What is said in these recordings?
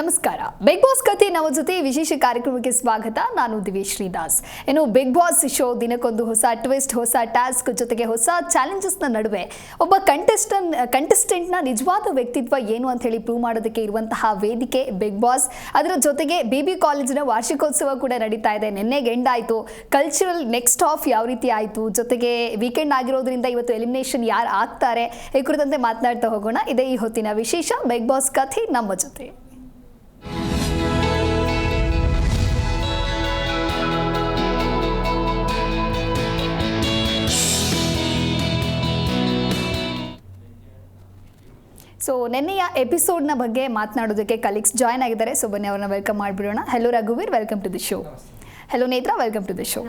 ನಮಸ್ಕಾರ. Big boss ಕತೆ ನಮ್ಮ ಜೊತೆ ವಿಶೇಷ ಕಾರ್ಯಕ್ರಮಕ್ಕೆ ಸ್ವಾಗತ. ನಾನು ದಿವೇಶ್ ಶ್ರೀದಾಸ್ ಇನ್ನು ಬಿಗ್ ಬಾಸ್ ಶೋ ದಿನಕ್ಕೊಂದು ಹೊಸ ಟ್ವಿಸ್ಟ್ ಹೊಸ ಟಾಸ್ಕ್ ಜೊತೆಗೆ ಹೊಸ ಚಾಲೆಂಜಸ್ನ ನಡುವೆ ಒಬ್ಬ ಕಂಟೆಸ್ಟನ್ ಕಂಟೆಸ್ಟೆಂಟ್ನ ನಿಜವಾದ ವ್ಯಕ್ತಿತ್ವ ಏನು ಅಂತ ಹೇಳಿ ಪ್ರೂವ್ ಮಾಡೋದಕ್ಕೆ ಇರುವಂತಹ ವೇದಿಕೆ ಬಿಗ್ ಬಾಸ್ ಅದರ ಜೊತೆಗೆ ಬಿ ಬಿ ಕಾಲೇಜಿನ ವಾರ್ಷಿಕೋತ್ಸವ ಕೂಡ ನಡೀತಾ ಇದೆ. ನಿನ್ನೆಗೆ ಎಂಡ್ ಆಯಿತು. ಕಲ್ಚರಲ್ ನೆಕ್ಸ್ಟ್ ಆಫ್ ಯಾವ ರೀತಿ ಆಯಿತು? ಜೊತೆಗೆ ವೀಕೆಂಡ್ ಆಗಿರೋದ್ರಿಂದ ಇವತ್ತು ಎಲಿಮಿನೇಷನ್ ಯಾರು ಆಗ್ತಾರೆ? ಈ ಕುರಿತಂತೆ ಮಾತನಾಡ್ತಾ ಹೋಗೋಣ. ಇದೇ ಈ ಹೊತ್ತಿನ ವಿಶೇಷ ಬಿಗ್ ಬಾಸ್ ಕಥೆ ನಮ್ಮ ಜೊತೆ. ಸೊ ನಿನ್ನೆಯ ಎಪಿಸೋಡ್ನ ಬಗ್ಗೆ ಮಾತನಾಡೋದಕ್ಕೆ ಕಲೀಗ್ಸ್ ಜಾಯ್ನ್ ಆಗಿದ್ದಾರೆ. ಸೊ ಬನ್ನಿ ಅವ್ರನ್ನ ವೆಲ್ಕಮ್ ಮಾಡಿಬಿಡೋಣ. Hello ರಘುವೀರ್ welcome to the show hello Netra welcome to the show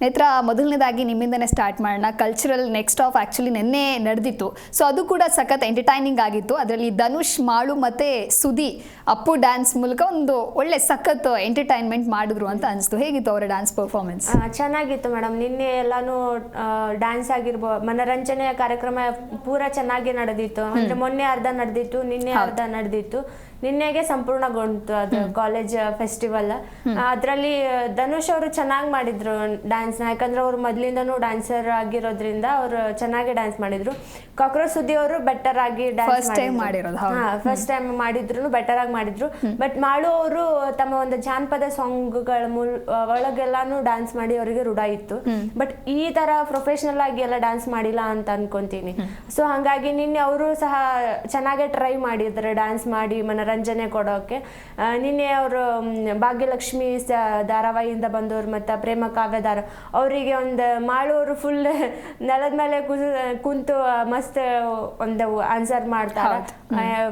Netra ಮೊದಲನೇದಾಗಿ ನಿಮ್ಮಿಂದನೇ ಸ್ಟಾರ್ಟ್ ಮಾಡೋಣ ಕಲ್ಚರಲ್ ನೆಕ್ಸ್ಟ್ ಆಫ್ ಆ್ಯಕ್ಚುಲಿ ನಿನ್ನೆ ನಡೆದಿತ್ತು. ಸೊ ಅದು ಕೂಡ ಸಖತ್ ಎಂಟರ್ಟೈನಿಂಗ್ ಆಗಿತ್ತು. ಅದರಲ್ಲಿ ಧನುಷ್ ಮಾಳು ಮತ್ತು ಸುದಿ ಅಪ್ಪು ಡ್ಯಾನ್ಸ್ ಮೂಲಕ ಒಂದು ಒಳ್ಳೆ ಸಖತ್ ಎಂಟರ್ಟೈನ್ಮೆಂಟ್ ಮಾಡಿದ್ರು ಅಂತ ಅನಿಸ್ತು. ಹೇಗಿತ್ತು ಅವರ ಡ್ಯಾನ್ಸ್ ಪರ್ಫಾರ್ಮೆನ್ಸ್ ಚೆನ್ನಾಗಿತ್ತು ಮೇಡಮ್. ನಿನ್ನೆ ಎಲ್ಲಾನು ಡ್ಯಾನ್ಸ್ ಆಗಿರ್ಬೋ ಮನರಂಜನೆಯ ಕಾರ್ಯಕ್ರಮ ಪೂರಾ ಚೆನ್ನಾಗಿ ನಡೆದಿತ್ತು. ಅಂದ್ರೆ ಮೊನ್ನೆ ಅರ್ಧ ನಡೆದಿತ್ತು ನಿನ್ನೆ ಅರ್ಧ ನಡೆದಿತ್ತು. ನಿನ್ನೆಗೆ ಸಂಪೂರ್ಣಗೊಂಡಿತು ಅದು ಕಾಲೇಜ್ ಫೆಸ್ಟಿವಲ್ ಅದರಲ್ಲಿ ಧನುಷ್ ಅವರು ಚೆನ್ನಾಗಿ ಮಾಡಿದ್ರು ಡ್ಯಾನ್ಸ್ನ ಯಾಕಂದ್ರೆ ಅವ್ರು ಮೊದ್ಲಿಂದನು ಡ್ಯಾನ್ಸರ್ ಆಗಿರೋದ್ರಿಂದ ಅವರು ಚೆನ್ನಾಗಿ ಡ್ಯಾನ್ಸ್ ಮಾಡಿದ್ರು. ಕಾಕ್ರೋಚ್ ಸುದ್ದಿ ಅವರು ಬೆಟರ್ ಆಗಿ. ಡ್ಯಾನ್ಸ್ ಫಸ್ಟ್ ಟೈಮ್ ಮಾಡಿದ್ರು. ಬೆಟರ್ ಆಗಿ ಮಾಡಿದ್ರು. ಬಟ್ ಮಾಳು ಅವರು ತಮ್ಮ ಒಂದು ಜಾನಪದ ಸಾಂಗ್ಗಳ ಮೂಲ ಒಳಗೆಲ್ಲಾನು ಡ್ಯಾನ್ಸ್ ಮಾಡಿ ಅವರಿಗೆ ರೂಢ ಇತ್ತು. ಬಟ್ ಈ ತರ ಪ್ರೊಫೆಷನಲ್ ಆಗಿ ಎಲ್ಲ ಡ್ಯಾನ್ಸ್ ಮಾಡಿಲ್ಲ ಅಂತ ಅನ್ಕೊಂತೀನಿ. ಸೊ ಹಂಗಾಗಿ ನಿನ್ನೆ ಅವರು ಸಹ ಚೆನ್ನಾಗೆ ಟ್ರೈ ಮಾಡಿದ್ದಾರೆ ಡ್ಯಾನ್ಸ್ ಮಾಡಿ ಮನರಂಜನೆ ಕೊಡೋಕೆ. ಆ, ನಿನ್ನೆ ಅವರು ಭಾಗ್ಯಲಕ್ಷ್ಮಿ ಸ- ಧಾರಾವಾಹಿಯಿಂದ ಬಂದವರು ಮತ್ತು ಪ್ರೇಮ ಕಾವ್ಯದಾರ ಅವರಿಗೆ ಒಂದು ಮಾಡೋರು ಫುಲ್ ನೆಲದ ಮೇಲೆ ಕುಂತು ಮಸ್ತ್ ಒಂದು ಆನ್ಸರ್ ಮಾಡ್ತಾರೆ.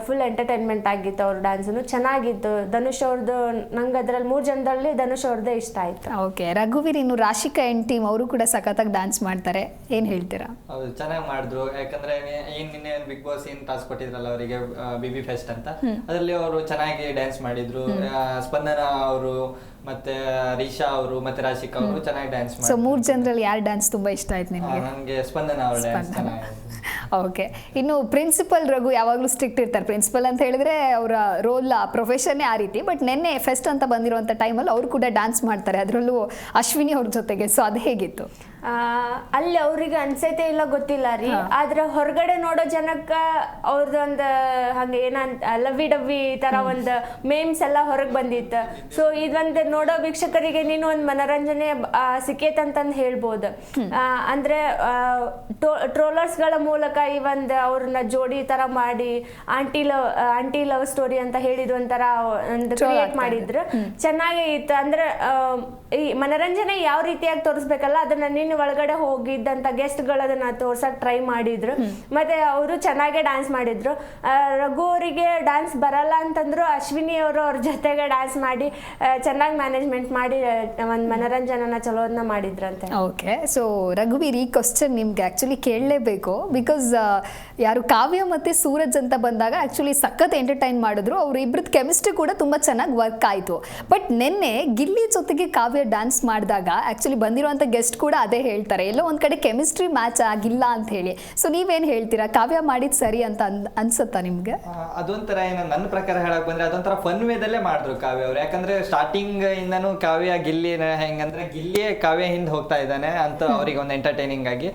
ಫುಲ್ ಎಂಟರ್ಟೈನ್ಮೆಂಟ್ ಆಗಿತ್ತು ಅವ್ರ ಡ್ಯಾನ್ಸನು ಚೆನ್ನಾಗಿತ್ತು. ಧನುಷ್ ಅವ್ರದ್ದು ನಂಗೆ ಅದರಲ್ಲಿ ಮೂರು ಜನದಲ್ಲಿ ಧನುಷ್ ಅವ್ರದ್ದೇ ಇಷ್ಟ ಆಯ್ತು. ಓಕೆ ರಘುವೀರ್ ಇನ್ನು ರಾಶಿಕಾ ಎನ್ ಟೀಮ್ ಅವರು ಕೂಡ ಸಖತ್ತಾಗಿ ಡ್ಯಾನ್ಸ್ ಮಾಡ್ತಾರೆ. ಏನು ಹೇಳ್ತೀರಾ? ಹೌದು ಚೆನ್ನಾಗಿ ಮಾಡಿದ್ರು. ಯಾಕಂದ್ರೆ ಏನ್ ನಿನ್ನೆ ಬಿಗ್ ಬಾಸ್ ಏನ್ ಟಾಸ್ಕ್ ಕೊಟ್ಟಿದ್ರಲ್ಲ ಅವರಿಗೆ ಬಿಬಿ ಫೆಸ್ಟ್ ಅಂತ. ಅದರಲ್ಲಿ ಅವರು ಚೆನ್ನಾಗಿ ಡ್ಯಾನ್ಸ್ ಮಾಡಿದ್ರು. ಸ್ಪಂದನ ಅವರು ಮತ್ತೆ ರೀಶಾ ಅವರು ಮತ್ತೆ ರಾಶಿಕ್ ಅವರು ಚೆನ್ನಾಗಿ ಡ್ಯಾನ್ಸ್ ಸೊ ಮೂರು ಜನರಲ್ಲಿ ಯಾರು ಡ್ಯಾನ್ಸ್ ತುಂಬಾ ಇಷ್ಟ ಆಯ್ತು ನಿಮಗೆ? ನನ್ಗೆ ಸ್ಪಂದನ ಅವ್ರ ಡ್ಯಾನ್ಸ್ ಓಕೆ ಇನ್ನು ಪ್ರಿನ್ಸಿಪಲ್ ರಘು ಯಾವಾಗಲೂ ಸ್ಟ್ರಿಕ್ಟ್ ಇರ್ತಾರೆ. ಪ್ರಿನ್ಸಿಪಲ್ ಅಂತ ಹೇಳಿದ್ರೆ ಅವರ ರೋಲ್ ಪ್ರೊಫೆಷನ್ನೇ ಆ ರೀತಿ. ಬಟ್ ನಿನ್ನೆ ಫೆಸ್ಟ್ ಅಂತ ಬಂದಿರುವಂಥ ಟೈಮಲ್ಲಿ ಅವರು ಕೂಡ ಡ್ಯಾನ್ಸ್ ಮಾಡ್ತಾರೆ. ಅದರಲ್ಲೂ ಅಶ್ವಿನಿ ಅವ್ರ ಜೊತೆಗೆ. ಸೊ ಅದು ಹೇಗಿತ್ತು? ಅಲ್ಲಿ ಅವ್ರಿಗೆ ಅನ್ಸೈತೆ ಇಲ್ಲ ಗೊತ್ತಿಲ್ಲ ರೀ. ಆದ್ರೆ ಹೊರಗಡೆ ನೋಡೋ ಜನಕ್ಕ ಅವ್ರದೊಂದ್ ಹಂಗೆ ಏನಂತ ಲವ್ವಿ ಡವ್ವಿ ತರ ಒಂದು ಮೇಮ್ಸ್ ಎಲ್ಲ ಹೊರಗೆ ಬಂದಿತ್ತು. ಸೊ ಇದೊಂದು ನೋಡೋ ವೀಕ್ಷಕರಿಗೆ ನೀನು ಒಂದ್ ಮನರಂಜನೆ ಸಿಕ್ಕೇತ್ ಅಂತಂದ್ ಹೇಳ್ಬೋದು. ಅಂದ್ರೆ ಟ್ರೋಲರ್ಸ್ಗಳ ಮೂಲಕ ಈ ಒಂದು ಅವ್ರನ್ನ ಜೋಡಿ ತರ ಮಾಡಿ aunty love aunty love story ಅಂತ ಹೇಳಿದ್ ಒಂಥರ ಕ್ರಿಯೇಟ್ ಮಾಡಿದ್ರು. ಚೆನ್ನಾಗೇ ಇತ್ತು. ಅಂದ್ರೆ ಈ ಮನರಂಜನೆ ಯಾವ ರೀತಿಯಾಗಿ ತೋರಿಸ್ಬೇಕಲ್ಲ ಅದನ್ನ ನಿನ್ನ ಒಳಗಡೆ ಹೋಗಿದ್ದಂತ ಗೆಸ್ಟ್ಗಳು ಅದನ್ನ ತೋರ್ಸಕ್ ಟ್ರೈ ಮಾಡಿದ್ರು. ಮತ್ತೆ ಅವರು ಚೆನ್ನಾಗೆ ಡ್ಯಾನ್ಸ್ ಮಾಡಿದ್ರು. ರಘು ಅವರಿಗೆ ಡ್ಯಾನ್ಸ್ ಬರಲ್ಲ ಅಂತಂದ್ರು ಅಶ್ವಿನಿ ಅವರು ಅವ್ರ ಜೊತೆಗೆ ಡ್ಯಾನ್ಸ್ ಮಾಡಿ ಚೆನ್ನಾಗಿ ಮ್ಯಾನೇಜ್ಮೆಂಟ್ ಮಾಡಿ ಒಂದು ಮನರಂಜನನ ಚಲೋದನ್ನ ಮಾಡಿದ್ರಂತೆ. ಓಕೆ ಸೊ ರಘುವೀರ್ ಈ ಕ್ವಶನ್ ನಿಮ್ಗೆ ಆಕ್ಚುಲಿ ಕೇಳಲೇಬೇಕು. ಬಿಕಾಸ್ ಯಾರು ಕಾವ್ಯ ಮತ್ತೆ ಸೂರಜ್ ಅಂತ ಬಂದಾಗ ಆಕ್ಚುಲಿ ಸಖತ್ ಎಂಟರ್ಟೈನ್ ಮಾಡಿದ್ರು. ಅವ್ರ ಇಬ್ರದ್ ಕೆಮಿಸ್ಟ್ರಿ ಕೂಡ ತುಂಬಾ ಚೆನ್ನಾಗಿ ವರ್ಕ್ ಆಯ್ತು. ಬಟ್ ನಿನ್ನೆ ಗಿಲ್ಲಿ ಜೊತೆಗೆ ಕಾವ್ಯ ಡ್ಯಾನ್ಸ್ ಮಾಡಿದಾಗ ಆ್ಯಕ್ಚುಲಿ ಬಂದಿರುವಂಥ ಗೆಸ್ಟ್ ಕೂಡ ಅದೇ ಹೇಳ್ತಾರೆ. ಎಲ್ಲೋ ಒಂದು ಕಡೆ ಕೆಮಿಸ್ಟ್ರಿ ಮ್ಯಾಚ್ ಆಗಿಲ್ಲ ಅಂತ ಹೇಳಿ. ಸೊ ನೀವೇನು ಹೇಳ್ತೀರಾ? ಕಾವ್ಯ ಮಾಡಿದ್ದು ಸರಿ ಅಂತ ಅನ್ ಅನ್ಸುತ್ತಾ ನಿಮಗೆ? ಅದೊಂಥರ ಏನು ನನ್ನ ಪ್ರಕಾರ ಹೇಳಕ್ ಬಂದ್ರೆ ಅದೊಂಥರ ಫನ್ ವೇದಲ್ಲೇ ಮಾಡಿದ್ರು ಕಾವ್ಯ ಅವರು. ಯಾಕಂದ್ರೆ ಸ್ಟಾರ್ಟಿಂಗ್ ಇಂದನೂ ಕಾವ್ಯ ಗಿಲ್ಲಿ ಹೆಂಗಂದ್ರೆ ಗಿಲ್ಲಿಯೇ ಕಾವ್ಯ ಹಿಂದೆ ಹೋಗ್ತಾ ಇದ್ದಾನೆ ಅಂತ ಅವ್ರಿಗೆ ಒಂದು ಎಂಟರ್ಟೈನಿಂಗ್ ಆಗಿ.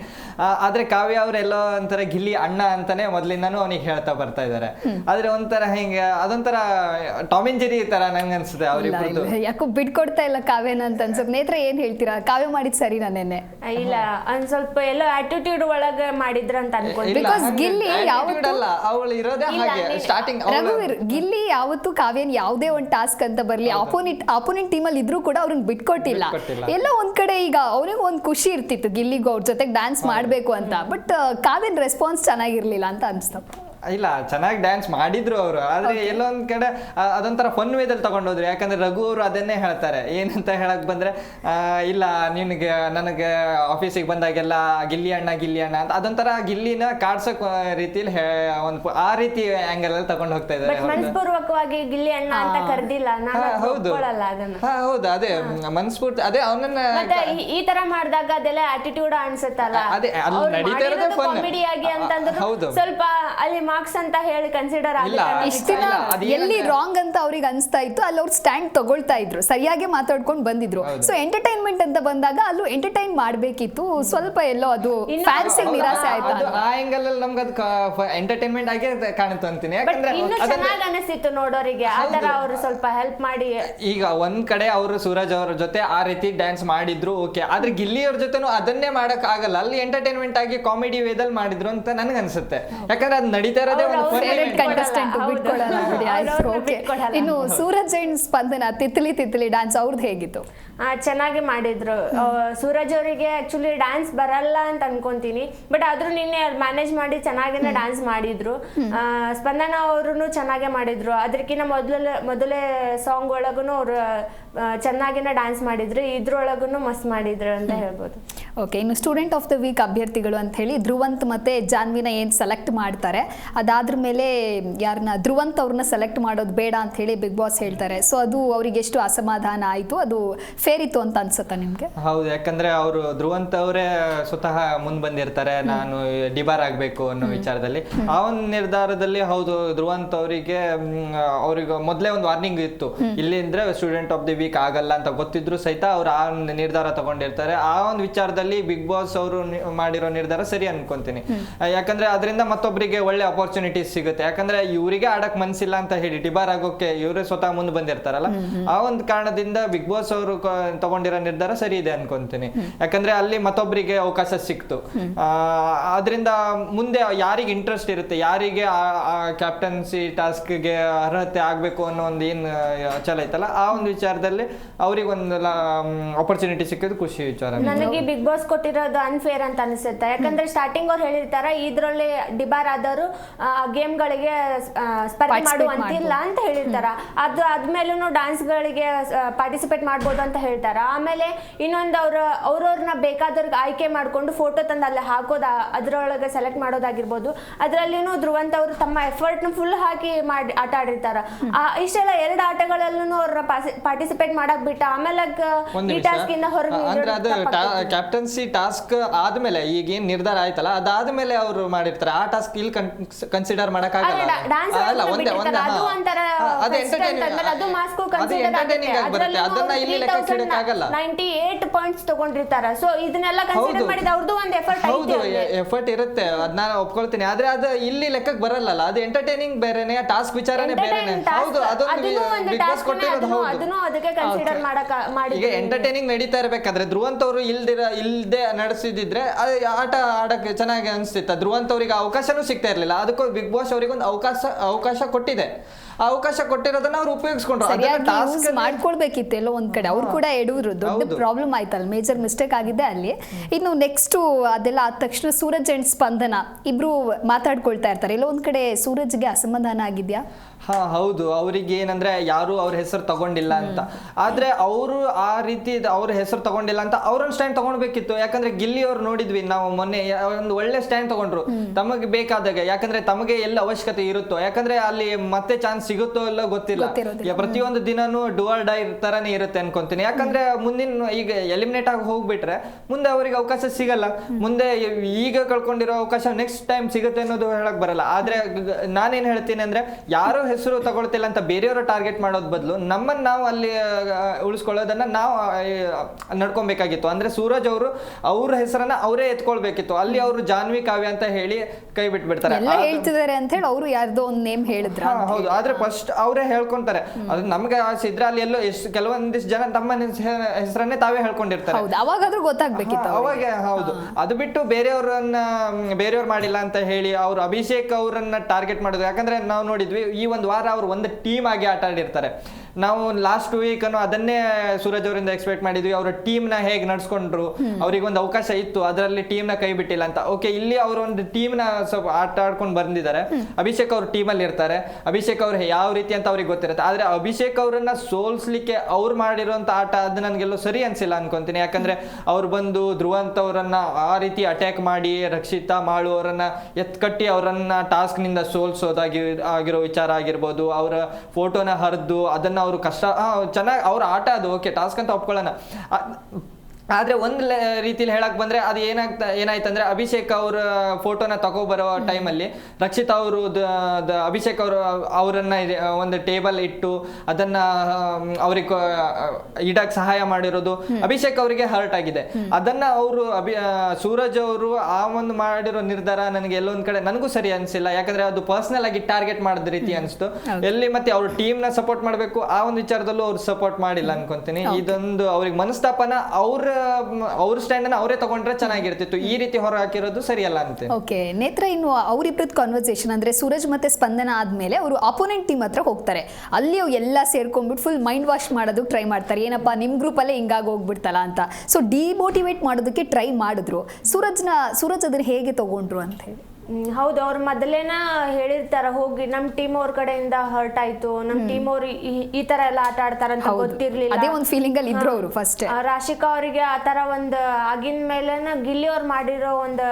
ಆದ್ರೆ ಕಾವ್ಯ ಅವರೆಲ್ಲೋ ಒಂಥರ ಗಿಲ್ಲಿ ಅಣ್ಣ ಅಂತಾನೆ ಮೊದಲಿಂದನೂ ಅವನಿಗೆ ಹೇಳ್ತಾ ಬರ್ತಾ ಇದ್ದಾರೆ. ಆದ್ರೆ ಒಂಥರ ಹೆಂಗೆ ಅದೊಂಥರ ಟಾಮಿನ್ ಜೆರಿ ತರ ನಂಗೆ ಅನ್ಸುತ್ತೆ ಅವ್ರಿಗೆ ಯಾಕೋ ಬಿಟ್ಕೊಡ್ತಾ ಇಲ್ಲ ಕಾವ್ಯನ ಅಂತ ಅನ್ಸುತ್ತೆ. ನೇತ್ರ ಏನ್ ಹೇಳ್ತೀರಾ? ಕಾವ್ಯ ಮಾಡಿದ್ ಸರಿ ನೆನ್ನೆ. ಆ, ಇಲ್ಲ ಒಂದ್ ಸ್ವಲ್ಪ ಎಲ್ಲೋ ಆಟಿಟ್ಯೂಡ್ ಒಳಗ ಮಾಡಿದ್ರ ಅಂತ ಅನ್ಕೊಂಡ್. ಬಿಕಾಸ್ ಗಿಲ್ಲಿ ಯಾವತ್ತೂ- ಅಲ್ಲ ಅವಳು ಇರೋದೇ ಹಾಗೆ ಸ್ಟಾರ್ಟಿಂಗ್ ರಘುವೀರ್ ಗಿಲ್ಲಿ ಯಾವತ್ತು ಕಾವ್ಯನ್ ಯಾವುದೇ ಒಂದು ಟಾಸ್ಕ್ ಅಂತ ಬರ್ಲಿ ಅಪೋನೆಂಟ್ ಅಪೋನೆಂಟ್ ಟೀಮಲ್ಲಿ ಇದ್ರೂ ಕೂಡ ಅವ್ರನ್ನ ಬಿಟ್ಕೊಟ್ಟಿಲ್ಲ. ಎಲ್ಲೋ ಎಲ್ಲ ಒಂದ್ ಕಡೆ ಈಗ ಅವ್ರಿಗೆ ಒಂದ್ ಖುಷಿ ಇರ್ತಿತ್ತು ಗಿಲ್ಲಿಗೂ ಅವ್ರ ಜೊತೆಗೆ ಡ್ಯಾನ್ಸ್ ಮಾಡ್ಬೇಕು ಅಂತ. ಬಟ್ ಕಾವ್ಯನ್ ರೆಸ್ಪಾನ್ಸ್ ಚೆನ್ನಾಗಿರ್ಲಿಲ್ಲ ಅಂತ ಅನ್ಸ್ತಪ್ಪ ಇಲ್ಲ ಚೆನ್ನಾಗಿ ಡ್ಯಾನ್ಸ್ ಮಾಡಿದ್ರು ಅವರು. ಆದ್ರೆ ಎಲ್ಲೊಂದ್ ಒಂದ್ ಕಡೆ ಅದೊಂಥರ ಫನ್ ವೇದಲ್ಲಿ ತಗೊಂಡೋದ್ರು. ಯಾಕಂದ್ರೆ ರಘು ಅವರು ಅದನ್ನೇ ಹೇಳ್ತಾರೆ. ಏನಂತ ಹೇಳಕ್ ಬಂದ್ರೆ ಇಲ್ಲ ನಿನಗೆ ನನಗೆ ಆಫೀಸಿಗೆ ಬಂದಾಗೆಲ್ಲ ಗಿಲ್ಲಿ ಅಣ್ಣ ಗಿಲ್ಲಿ ಅಣ್ಣ ಅಂತ ಅದೊಂಥರ ಗಿಲ್ಲಿನ ಕಾಡ್ಸಕ್ ರೀತಿಲಿ ಒಂದು ಆ ರೀತಿ ಆಂಗಲ್ ಅಲ್ಲಿ ತಗೊಂಡು ಹೋಗ್ತಾ ಇದ್ದಾರೆ ಮನಸ್ಪೂರ್ವಕವಾಗಿ ಗಿಲ್ಲಿ ಅಣ್ಣ ಅಂತ ಕರೆದಿಲ್ಲ. ಹೌದು. ಹೌದು. ಅದೇ ಮನಸ್ಫೂರ್ತಿ ಅದೇ ಅವನನ್ನ ಈ- ತರ ಮಾಡಿದಾಗ ಅದೆಲ್ಲ ಆಟಿಟ್ಯೂಡ್ ಅನ್ಸುತ್ತಲ್ಲ. ಅದೇ, ಅಲ್ಲಿ ನಡೀತಾ ಇರೋದೇ ಅಂತಂದ್ರು ಹೌದು. ಸ್ವಲ್ಪ ಅಲ್ಲಿ ಮಾರ್ಕ್ಸ್ ಅಂತ ಹೇಳಿ ಕನ್ಸಿಡರ್ ಇಷ್ಟ ದಿನ ಎಲ್ಲಿ ರಾಂಗ್ ಅಂತ ಅವ್ರಿಗೆ ಅನ್ಸ್ತಾ ಇತ್ತು ಅಲ್ಲಿ ಅವ್ರು ಸ್ಟ್ಯಾಂಡ್ ತಗೊಳ್ತಾ ಇದ್ರು ಸರಿಯಾಗಿ ಮಾತಾಡ್ಕೊಂಡು ಬಂದಿದ್ರು. ಸೊ ಎಂಟರ್ಟೈನ್ಮೆಂಟ್ ಅಂತ ಬಂದಾಗ ಅಲ್ಲೂ ಎಂಟರ್ಟೈನ್ ಮಾಡ್ಬೇಕಿತ್ತು ಸ್ವಲ್ಪ ಎಲ್ಲೋ ಅದು ಫ್ಯಾನ್ಸಿ ನಿರಾಸೆ ಆಯ್ತು. ಆ ಆಂಗಲ್ ಅಲ್ಲಿ ನಮ್ಗೆ ಅದು ಎಂಟರ್ಟೈನ್ಮೆಂಟ್ ಆಗಿ ಕಾಣುತ್ತೆ ಅಂತೀನಿ. ಯಾಕಂದ್ರೆ ಇನ್ನು ಚೆನ್ನಾಗಿ ಅನಿಸಿತ್ತು ನೋಡೋರಿಗೆ ಆತರ ತರ ಅವರು ಸ್ವಲ್ಪ ಹೆಲ್ಪ್ ಮಾಡಿ ಈಗ ಒಂದ್ ಕಡೆ ಅವರು ಸೂರಜ್ ಅವರ ಜೊತೆ ಆ ರೀತಿ ಡ್ಯಾನ್ಸ್ ಮಾಡಿದ್ರು ಓಕೆ ಆದ್ರೆ ಗಿಲ್ಲಿ ಅವ್ರ ಜೊತೆನೂ ಅದನ್ನೇ ಮಾಡಕ್ ಆಗಲ್ಲ. ಅಲ್ಲಿ ಎಂಟರ್ಟೈನ್ಮೆಂಟ್ ಆಗಿ ಕಾಮಿಡಿ ವೇದಲ್ಲಿ ಮಾಡಿದ್ರು ಅಂತ ನನ್ಗೆ ಅನ್ಸುತ್ತೆ ಯಾಕಂದ್ರೆ ಅದು ನಡೀತಾ ಇರೋದೇ ಒಂದು ಅವ್ರು fun ಫೇವ್ರೆಟ್ event. ಕಂಟೆಸ್ಟೆಂಟ್ ಹೌದು. ಬಿಟ್ಕೊಡಲ್ಲ ಬಿಡಿ ಆಯ್ತು ಓಕೆ ಇನ್ನು ಸೂರಜ್ ಅಂಡ್ ಸ್ಪಂದನ ತಿತ್ಲಿ ತಿತ್ಲಿ ಡ್ಯಾನ್ಸ್ ಅವ್ರದ್ದು ಹೇಗಿತ್ತು? ಆ, ಚೆನ್ನಾಗಿ ಮಾಡಿದ್ರು. ಸೂರಜ್ ಅವರಿಗೆ ಆಕ್ಚುಲಿ ಡ್ಯಾನ್ಸ್ ಬರಲ್ಲ ಅಂತ ಅನ್ಕೊಂತೀನಿ. ಬಟ್ ಆದ್ರೂ ನಿನ್ನೆ ಮ್ಯಾನೇಜ್ ಮಾಡಿ ಚೆನ್ನಾಗಿನ ಡ್ಯಾನ್ಸ್ ಮಾಡಿದ್ರು. ಸ್ಪಂದನ ಅವರು ಚೆನ್ನಾಗೇ ಮಾಡಿದ್ರು. ಅದಕ್ಕಿಂತ ಮೊದಲ ಮೊದಲೇ ಸಾಂಗ್ ಒಳಗೂ ಅವ್ರು ಚೆನ್ನಾಗಿನೇ ಡ್ಯಾನ್ಸ್ ಮಾಡಿದ್ರು ಇದ್ರೊಳಗೂ ಮಸ್ತ್ ಮಾಡಿದ್ರು ಅಂತ ಹೇಳ್ಬೋದು. ಓಕೆ ಇನ್ನು ಸ್ಟೂಡೆಂಟ್ ಆಫ್ ದ ವೀಕ್ ಅಭ್ಯರ್ಥಿಗಳು ಅಂತ ಹೇಳಿ ಧ್ರುವಂತ್ ಮತ್ತೆ ಜಾನ್ವಿನ ಏನು ಸೆಲೆಕ್ಟ್ ಮಾಡ್ತಾರೆ ಅದಾದ್ರ ಮೇಲೆ ಯಾರನ್ನ ಧ್ರುವಂತ್ ಅವ್ರನ್ನ ಸೆಲೆಕ್ಟ್ ಮಾಡೋದು ಬೇಡ ಅಂತ ಹೇಳಿ ಬಿಗ್ ಬಾಸ್ ಹೇಳ್ತಾರೆ. ಸೊ ಅದು ಅವ್ರಿಗೆ ಎಷ್ಟು ಅಸಮಾಧಾನ ಆಯಿತು ಅದು ಫೇರ್ ಇತ್ತು ಅಂತ ಅನ್ಸುತ್ತಾ ನಿಮಗೆ? ಹೌದು ಯಾಕಂದ್ರೆ ಅವರು ಧ್ರುವಂತ್ ಅವರೇ ಸ್ವತಃ ಮುಂದ್ ಬಂದಿರ್ತಾರೆ ನಾನು ಡಿಬಾರ್ ಆಗ್ಬೇಕು ಅನ್ನೋ ವಿಚಾರದಲ್ಲಿ. ಆ ಒಂದು ನಿರ್ಧಾರದಲ್ಲಿ ಹೌದು ಧ್ರುವಂತ್ ಅವರಿಗೆ ಅವ್ರಿಗೆ ಮೊದಲೇ ಒಂದು ವಾರ್ನಿಂಗ್ ಇತ್ತು. ಇಲ್ಲಿಂದ್ರೆ ಸ್ಟೂಡೆಂಟ್ ಆಫ್ ದಿ ಆಗಲ್ಲ ಅಂತ ಗೊತ್ತಿದ್ರು ಸಹಿತ ಅವ್ರು ಆ ಒಂದು ನಿರ್ಧಾರ ತಗೊಂಡಿರ್ತಾರೆ. ಆ ಒಂದು ವಿಚಾರದಲ್ಲಿ ಬಿಗ್ ಬಾಸ್ ಅವರು ಮಾಡಿರೋ ನಿರ್ಧಾರ ಸರಿ ಅನ್ಕೊಂತೀನಿ. ಯಾಕಂದ್ರೆ ಅದರಿಂದ ಮತ್ತೊಬ್ಬರಿಗೆ ಒಳ್ಳೆ ಅಪರ್ಚುನಿಟೀಸ್ ಸಿಗುತ್ತೆ. ಯಾಕಂದ್ರೆ ಇವರಿಗೆ ಆಡಕ್ ಮನ್ಸಿಲ್ಲ ಅಂತ ಹೇಳಿ ಡಿಬಾರ್ ಆಗೋಕೆ ಇವರೇ ಸ್ವತಃ ಮುಂದೆ ಬಂದಿರ್ತಾರಲ್ಲ? ಆ ಒಂದು ಕಾರಣದಿಂದ ಬಿಗ್ ಬಾಸ್ ಅವರು ತಗೊಂಡಿರೋ ನಿರ್ಧಾರ ಸರಿ ಇದೆ ಅನ್ಕೊಂತೀನಿ. ಯಾಕಂದ್ರೆ ಅಲ್ಲಿ ಮತ್ತೊಬ್ಬರಿಗೆ ಅವಕಾಶ ಸಿಕ್ತು. ಅದರಿಂದ ಮುಂದೆ ಯಾರಿಗೆ ಇಂಟ್ರೆಸ್ಟ್ ಇರುತ್ತೆ ಯಾರಿಗೆ ಆ ಕ್ಯಾಪ್ಟನ್ಸಿ ಟಾಸ್ಕ್ಗೆ ಅರ್ಹತೆ ಆಗ್ಬೇಕು ಅನ್ನೋ ಒಂದು ಏನು ಛಲ ಐತಲ್ಲ? ಆ ಒಂದು ವಿಚಾರದಲ್ಲಿ ಅವ್ರಿಗೆ ಒಂದು ಆಪರ್ಚುನಿಟಿ ಸಿಕ್ಕಿದ್ದು ಖುಷಿ ವಿಚಾರ. ನನಗೆ ಬಿಗ್ ಬಾಸ್ ಕೊಟ್ಟಿರೋದು ಅನ್ಫೇರ್ ಅಂತ ಅನಿಸುತ್ತೆ. ಯಾಕಂದ್ರೆ ಸ್ಟಾರ್ಟಿಂಗ್ ಅವ್ರು ಹೇಳಿರ್ತಾರ ಇದ್ರಲ್ಲಿ ಡಿಬಾರ್ ಆದವರು ಗೇಮ್ಗಳಿಗೆ ಸ್ಪರ್ಧೆ ಮಾಡುವಂತಿಲ್ಲ ಅಂತ ಹೇಳಿರ್ತಾರ. ಅದು ಆದ್ಮೇಲೂ ಗಳಿಗೆ ಪಾರ್ಟಿಸಿಪೇಟ್ ಮಾಡ್ಬೋದು ಅಂತ ಹೇಳ್ತಾರ. ಆಮೇಲೆ ಇನ್ನೊಂದು ಅವ್ರ ಅವ್ರವ್ರನ್ನ ಬೇಕಾದವ್ರಿಗೆ ಆಯ್ಕೆ ಮಾಡ್ಕೊಂಡು ಫೋಟೋ ತಂದು ಅಲ್ಲಿ ಹಾಕೋದು ಅದ್ರೊಳಗೆ ಸೆಲೆಕ್ಟ್ ಮಾಡೋದಾಗಿರ್ಬೋದು. ಅದರಲ್ಲಿನೂ ಧ್ರುವಂತ ಅವರು ತಮ್ಮ ಎಫರ್ಟ್ನ ಫುಲ್ ಹಾಕಿ ಮಾಡಿ ಆಟ ಆಡಿರ್ತಾರ. ಆ, ಇಷ್ಟೆಲ್ಲ ಎರಡು ಆಟಗಳಲ್ಲೂ ಅವ್ರ ಪಾರ್ಟಿಸಿಪೇಟ್ ಮಾಡಕ್ ಬಿಟ್ಟ. ಆಮೇಲೆ ಈ ಟಾಸ್ಕ್ ಇಂದ ಹೊರಗೆ ಅಂದ್ರೆ ಅದು ಕ್ಯಾಪ್ಟನ್ಸಿ ಟಾಸ್ಕ್ ಆದ್ಮೇಲೆ ಈಗ ಏನ್ ನಿರ್ಧಾರ ಆಯ್ತಲ್ಲ ಅದಾದ್ಮೇಲೆ ಅವರು ಮಾಡಿರ್ತಾರೆ. ಆ ಟಾಸ್ಕ್ ಇಲ್ಲಿ ಕನ್ಸಿಡರ್ ಮಾಡಕ್ ಆಗಲ್ಲ. ಅಲ್ಲ, ಒಂದೇ ಒಂದೇ ಅದು ಅದು. ಆಗಿ ಬರುತ್ತೆ. ಅದನ್ನ ಇಲ್ಲಿ ಲೆಕ್ಕ ಇಡಕ್ಕಾಗಲ್ಲ 98 ಪಾಯಿಂಟ್ಸ್ ತಗೊಂಡಿರ್ತಾರ. ಸೊ ಇದನ್ನೆಲ್ಲ ಕನ್ಸಿಡರ್ ಹೌದು. ಮಾಡಿದ ಅವ್ರದ್ದು ಒಂದು ಎಫರ್ಟ್ ಹೌದು ಎಫರ್ಟ್ ಇರುತ್ತೆ. ಅದನ್ನ ಒಪ್ಕೊಳ್ತೀನಿ. ಆದ್ರೆ ಅದು ಇಲ್ಲಿ ಲೆಕ್ಕಕ್ಕೆ ಬರಲ್ಲ ಅದು ಎಂಟರ್ಟೈನಿಂಗ್ ಬೇರೆನೆ ಟಾಸ್ಕ್ ವಿಚಾರನೇ ಬೇರೆನೆ. ಹೌದು ಅದೊಂದು ಬಿಗ್ ಬಾಸ್ ಕೊಟ್ಟಿರೋದು ಹೌದು. ಅದನ್ನು ಅದಕ್ಕೆ ಕನ್ಸಿಡರ್ ಮಾಡಕ ಈಗ ಮಾಡಿದ್ರು ಎಂಟರ್ಟೈನಿಂಗ್ ನಡೀತಾ ಇರಬೇಕಾದ್ರೆ ಧ್ರುವಂತ್ ಅವರು ಇಲ್ದಿರ ಇಲ್ದೆ ನಡೆಸಿದಿದ್ರೆ ಅದು ಆಟ ಆಡಕ್ಕೆ ಚೆನ್ನಾಗಿ ಅನಿಸ್ತಿತ್ತು ಧ್ರುವಂತ್ ಅವರಿಗೆ ಅವಕಾಶನೂ ಸಿಗ್ತಾ ಇರಲಿಲ್ಲ. ಅದಕ್ಕೂ ಬಿಗ್ ಬಾಸ್ ಅವರಿಗೆ ಒಂದು ಅವಕಾಶ ಅವಕಾಶ ಕೊಟ್ಟಿದೆ. ಅವಕಾಶ ಕೊಟ್ಟಿರೋದನ್ನ ಅವ್ರು ಉಪಯೋಗಿಸ್ಕೊಂಡ್ರು. ಮಾಡ್ಕೊಳ್ಬೇಕಿತ್ತು ಎಲ್ಲೋ ಒಂದ್ ಕಡೆ. ಅವ್ರು ಕೂಡ ಎಡುವರು ದೊಡ್ಡ ಪ್ರಾಬ್ಲಮ್ ಆಯ್ತಲ್ಲ ಮೇಜರ್ ಮಿಸ್ಟೇಕ್ ಆಗಿದೆ ಅಲ್ಲಿ. ಇನ್ನು ನೆಕ್ಸ್ಟ್ ಅದೆಲ್ಲ ಆದ ತಕ್ಷಣ ಸೂರಜ್ ಅಂಡ್ ಸ್ಪಂದನ ಇಬ್ರು ಮಾತಾಡ್ಕೊಳ್ತಾ ಇರ್ತಾರೆ. ಎಲ್ಲೋ ಒಂದ್ ಕಡೆ ಸೂರಜ್ಗೆ ಅಸಮಾಧಾನ ಆಗಿದ್ಯಾ? ಹಾ ಹೌದು. ಅವರಿಗೆ ಏನಂದ್ರೆ ಯಾರು ಅವ್ರ ಹೆಸರು ತಗೊಂಡಿಲ್ಲ ಅಂತ. ಆದ್ರೆ ಅವರು ಆ ರೀತಿ ಅವ್ರ ಹೆಸರು ತಗೊಂಡಿಲ್ಲ ಅಂತ ಅವ್ರೊಂದು ಸ್ಟ್ಯಾಂಡ್ ತಗೊಂಡ್ಬೇಕಿತ್ತು. ಯಾಕಂದ್ರೆ ಗಿಲ್ಲಿ ಅವ್ರು ನೋಡಿದ್ವಿ ನಾವು ಮೊನ್ನೆ ಒಂದು ಒಳ್ಳೆ ಸ್ಟ್ಯಾಂಡ್ ತಗೊಂಡ್ರು. ತಮಗೆ ಬೇಕಾದಾಗ. ಯಾಕಂದ್ರೆ ತಮಗೆ ಎಲ್ಲ ಅವಶ್ಯಕತೆ ಇರುತ್ತೋ. ಯಾಕಂದ್ರೆ ಅಲ್ಲಿ ಮತ್ತೆ ಚಾನ್ಸ್ ಸಿಗುತ್ತೋ ಇಲ್ಲೋ ಗೊತ್ತಿಲ್ಲ. ಪ್ರತಿಯೊಂದು ದಿನಾನು ಡುವರ್ ಡೈ ತರನೇ ಇರುತ್ತೆ ಅನ್ಕೊಂತೀನಿ. ಯಾಕಂದ್ರೆ ಮುಂದಿನ ಈಗ ಎಲಿಮಿನೇಟ್ ಆಗಿ ಹೋಗ್ಬಿಟ್ರೆ ಮುಂದೆ ಅವರಿಗೆ ಅವಕಾಶ ಸಿಗಲ್ಲ. ಮುಂದೆ ಈಗ ಕಳ್ಕೊಂಡಿರೋ ಅವಕಾಶ ನೆಕ್ಸ್ಟ್ ಟೈಮ್ ಸಿಗುತ್ತೆ ಅನ್ನೋದು ಹೇಳಕ್ ಬರಲ್ಲ. ಆದ್ರೆ ನಾನೇನ್ ಹೇಳ್ತೀನಿ ಅಂದ್ರೆ ಯಾರು ಹೆಸರು ತಗೊಳ್ತಿಲ್ಲ ಅಂತ ಬೇರೆಯವರು ಟಾರ್ಗೆಟ್ ಮಾಡೋದ್ ಬದಲು ನಮ್ಮನ್ನ ನಾವು ಅಲ್ಲಿ ಉಳಿಸ್ಕೊಳ್ಳೋದನ್ನ ನಾವು ನಡ್ಕೊಬೇಕಾಗಿತ್ತು. ಅಂದ್ರೆ ಸೂರಜ್ ಅವರು ಅವ್ರ ಹೆಸರನ್ನ ಅವರೇ ಎತ್ಕೊಳ್ಬೇಕಿತ್ತು. ಅಲ್ಲಿ ಅವರು ಜಾನ್ವಿ ಕಾವ್ಯ ಅಂತ ಹೇಳಿ ಕೈ ಬಿಟ್ಬಿಡ್ತಾರೆ. ಹೇಳ್ತಿದ್ದಾರೆ ಅಂತ ಹೇಳಿ ಅವರು ಯಾರ್ದೋ ಒಂದ್ ನೇಮ್ ಹೇಳಿದ್ರು ಹೌದು. ಆದ್ರೆ ಫಸ್ಟ್ ಅವರೇ ಹೇಳ್ಕೊಂತಾರೆ. ಅದು ನಮ್ಗೆ ಸಿದ್ರ ಇದ್ರೆ ಅಲ್ಲಿ ಎಲ್ಲೋ ಎಷ್ಟು ಕೆಲವೊಂದಿಷ್ಟು ಜನ ತಮ್ಮ ಹೆಸ- ಹೆಸರನ್ನೇ ತಾವೇ ಹೇಳ್ಕೊಂಡಿರ್ತಾರೆ. ಹೌದು ಅವಾಗಾದ್ರೂ ಗೊತ್ತಾಗ್ಬೇಕಿತ್ತು ಅವಾಗ ಹೌದು. ಅದು ಬಿಟ್ಟು ಬೇರೆಯವ್ರನ್ನ ಬೇರೆಯವ್ರು ಮಾಡಿಲ್ಲ ಅಂತ ಹೇಳಿ ಅವ್ರು ಅಭಿಷೇಕ್ ಅವರನ್ನ ಟಾರ್ಗೆಟ್ ಮಾಡಿದ್ರು. ಯಾಕಂದ್ರೆ ನಾವು ನೋಡಿದ್ವಿ ಈ ಒಂದು ವಾರ ಅವ್ರು ಒಂದು ಟೀಮ್ ಆಗಿ ಆಟ ಆಡಿರ್ತಾರೆ. ನಾವು ಲಾಸ್ಟ್ ವೀಕ್ ಅನ್ನು ಅದನ್ನೇ ಸೂರಜ್ ಅವರಿಂದ ಎಕ್ಸ್ಪೆಕ್ಟ್ ಮಾಡಿದ್ವಿ. ಅವರ ಟೀಮ್ನ ಹೇಗೆ ನಡ್ಸ್ಕೊಂಡ್ರು? ಅವ್ರಿಗೆ ಒಂದು ಅವಕಾಶ ಇತ್ತು. ಅದರಲ್ಲಿ ಟೀಮ್ನ ಕೈ ಬಿಟ್ಟಿಲ್ಲ ಅಂತ. ಓಕೆ ಇಲ್ಲಿ ಅವರು ಒಂದು ಟೀಮ್ನ ಸ್ವಲ್ಪ ಆಟ ಆಡ್ಕೊಂಡು ಬಂದಿದ್ದಾರೆ. ಅಭಿಷೇಕ್ ಅವ್ರ ಟೀಮ್ ಅಲ್ಲಿ ಇರ್ತಾರೆ. ಅಭಿಷೇಕ್ ಅವ್ರು ಯಾವ ರೀತಿ ಅಂತ ಅವ್ರಿಗೆ ಗೊತ್ತಿರುತ್ತೆ. ಆದ್ರೆ ಅಭಿಷೇಕ್ ಅವರನ್ನ ಸೋಲ್ಸ್ಲಿಕ್ಕೆ ಅವ್ರು ಮಾಡಿರುವಂತ ಆಟ ಅದು ನನಗೆಲ್ಲೋ ಸರಿ ಅನ್ಸಿಲ್ಲ ಅನ್ಕೊಂತೀನಿ. ಯಾಕಂದ್ರೆ ಅವ್ರು ಬಂದು ಧ್ರುವಂತ್ ಅವರನ್ನ ಆ ರೀತಿ ಅಟ್ಯಾಕ್ ಮಾಡಿ ರಕ್ಷಿತಾ ಮಾಳು ಅವರನ್ನ ಎತ್ಕಟ್ಟಿ ಅವರನ್ನ ಟಾಸ್ಕ್ನಿಂದ ಸೋಲ್ಸೋದಾಗಿ ಆಗಿರೋ ವಿಚಾರ ಆಗಿರ್ಬೋದು. ಅವರ ಫೋಟೋನ ಹರಿದು ಅದನ್ನ ಅವರು ಕಷ್ಟ ಚೆನ್ನಾಗಿ ಅವ್ರ ಆಟ ಅದು ಓಕೆ ಟಾಸ್ಕ್ ಅಂತ ಒಪ್ಕೊಳ್ಳೋಣ. ಆದ್ರೆ ಒಂದು ರೀತಿಲಿ ಹೇಳಕ್ ಬಂದ್ರೆ ಅದು ಏನಾಗ್ತಾ ಏನಾಯ್ತಂದ್ರೆ ಅಭಿಷೇಕ್ ಅವರ ಫೋಟೋನ ತಗೊಬರೋ ಟೈಮಲ್ಲಿ ರಕ್ಷಿತ್ ಅವರು ಅಭಿಷೇಕ್ ಅವರು ಅವರನ್ನು ಒಂದು ಟೇಬಲ್ ಇಟ್ಟು ಅದನ್ನ ಅವ್ರಿಗೆ ಇಡಕ್ ಸಹಾಯ ಮಾಡಿರೋದು ಅಭಿಷೇಕ್ ಅವರಿಗೆ ಹರ್ಟ್ ಆಗಿದೆ. ಅದನ್ನ ಅವರು ಅಭಿ ಸೂರಜ್ ಅವರು ಆ ಒಂದು ಮಾಡಿರೋ ನಿರ್ಧಾರ ನನಗೆ ಎಲ್ಲೊಂದು ಕಡೆ ನನಗೂ ಸರಿ ಅನ್ಸಿಲ್ಲ. ಯಾಕಂದ್ರೆ ಅದು ಪರ್ಸ್ನಲ್ ಆಗಿ ಟಾರ್ಗೆಟ್ ಮಾಡಿದ ರೀತಿ ಅನಿಸ್ತು. ಎಲ್ಲಿ ಮತ್ತೆ ಅವ್ರ ಟೀಮ್ನ ನ ಸಪೋರ್ಟ್ ಮಾಡಬೇಕು ಆ ಒಂದು ವಿಚಾರದಲ್ಲೂ ಅವ್ರು ಸಪೋರ್ಟ್ ಮಾಡಿಲ್ಲ ಅನ್ಕೊಂತೀನಿ. ಇದೊಂದು ಅವ್ರಿಗೆ ಮನಸ್ತಾಪನ ಅವ್ರ ಅವ್ರ ಸ್ಟ್ಯಾಂಡ್ ಅನ್ನ ಅವರೇ ತಗೊಂಡ್ರೆ ಚೆನ್ನಾಗಿರ್ತಿತ್ತು. ಈ ರೀತಿ ಹೊರ ಹಾಕಿರೋದು ಸರಿಯಲ್ಲ ಅಂತೆ. ಓಕೆ, ನೇತ್ರ ಇನ್ನು ಅವರಿಬ್ಬರದ್ದು ಕಾನ್ವರ್ಸೇಷನ್ ಅಂದ್ರೆ ಸೂರಜ್ ಮತ್ತೆ ಸ್ಪಂದನ ಆದ್ಮೇಲೆ ಅವರು ಅಪೋನೆಂಟ್ ಟೀಮ್ ಹತ್ರ ಹೋಗ್ತಾರೆ. ಅಲ್ಲಿ ಎಲ್ಲ ಸೇರ್ಕೊಂಡ್ಬಿಟ್ಟು ಫುಲ್ ಮೈಂಡ್ ವಾಶ್ ಮಾಡೋದಕ್ಕೆ ಟ್ರೈ ಮಾಡ್ತಾರೆ. ಏನಪ್ಪ, ನಿಮ್ ಗ್ರೂಪ್ ಅಲ್ಲೇ ಹಿಂಗಾಗಿ ಹೋಗ್ಬಿಡ್ತಲ್ಲ ಅಂತ. ಸೊ ಡಿಮೋಟಿವೇಟ್ ಮಾಡೋದಕ್ಕೆ ಟ್ರೈ ಮಾಡಿದ್ರು. ಸೂರಜ್ನ, ಸೂರಜ್ ಅದನ್ನ ಹೇಗೆ ತಗೊಂಡ್ರು ಅಂತ ಹೇಳಿ. ಹೌದು ಅವ್ರು ಮೊದಲೇನ ಹೇಳಿರ್ತಾರ ಹೋಗಿ ನಮ್ ಟೀಮ್ ಅವ್ರ ಕಡೆಯಿಂದ ಹರ್ಟ್ ಆಯ್ತು ನಮ್ ಟೀಮ್ ಅವ್ರು ಈ- ಈ ತರ ಎಲ್ಲ ಆಟ ಆಡ್ತಾರಂತ ಹೌದು. ಗೊತ್ತಿರ್ಲಿಲ್ಲ. ಅದೇ ಒಂದು ಫೀಲಿಂಗ್ ಅಲ್ಲಿ ಇದ್ರು ಅವರು ಫಸ್ಟ್ ಆ, ರಾಶಿಕಾ ಅವರಿಗೆ ಆ ತರ ಒಂದ್ ಆಗಿನ ಮೇಲೆನ ಗಿಲ್ಲಿ ಅವ್ರು ಮಾಡಿರೋ ಒಂದು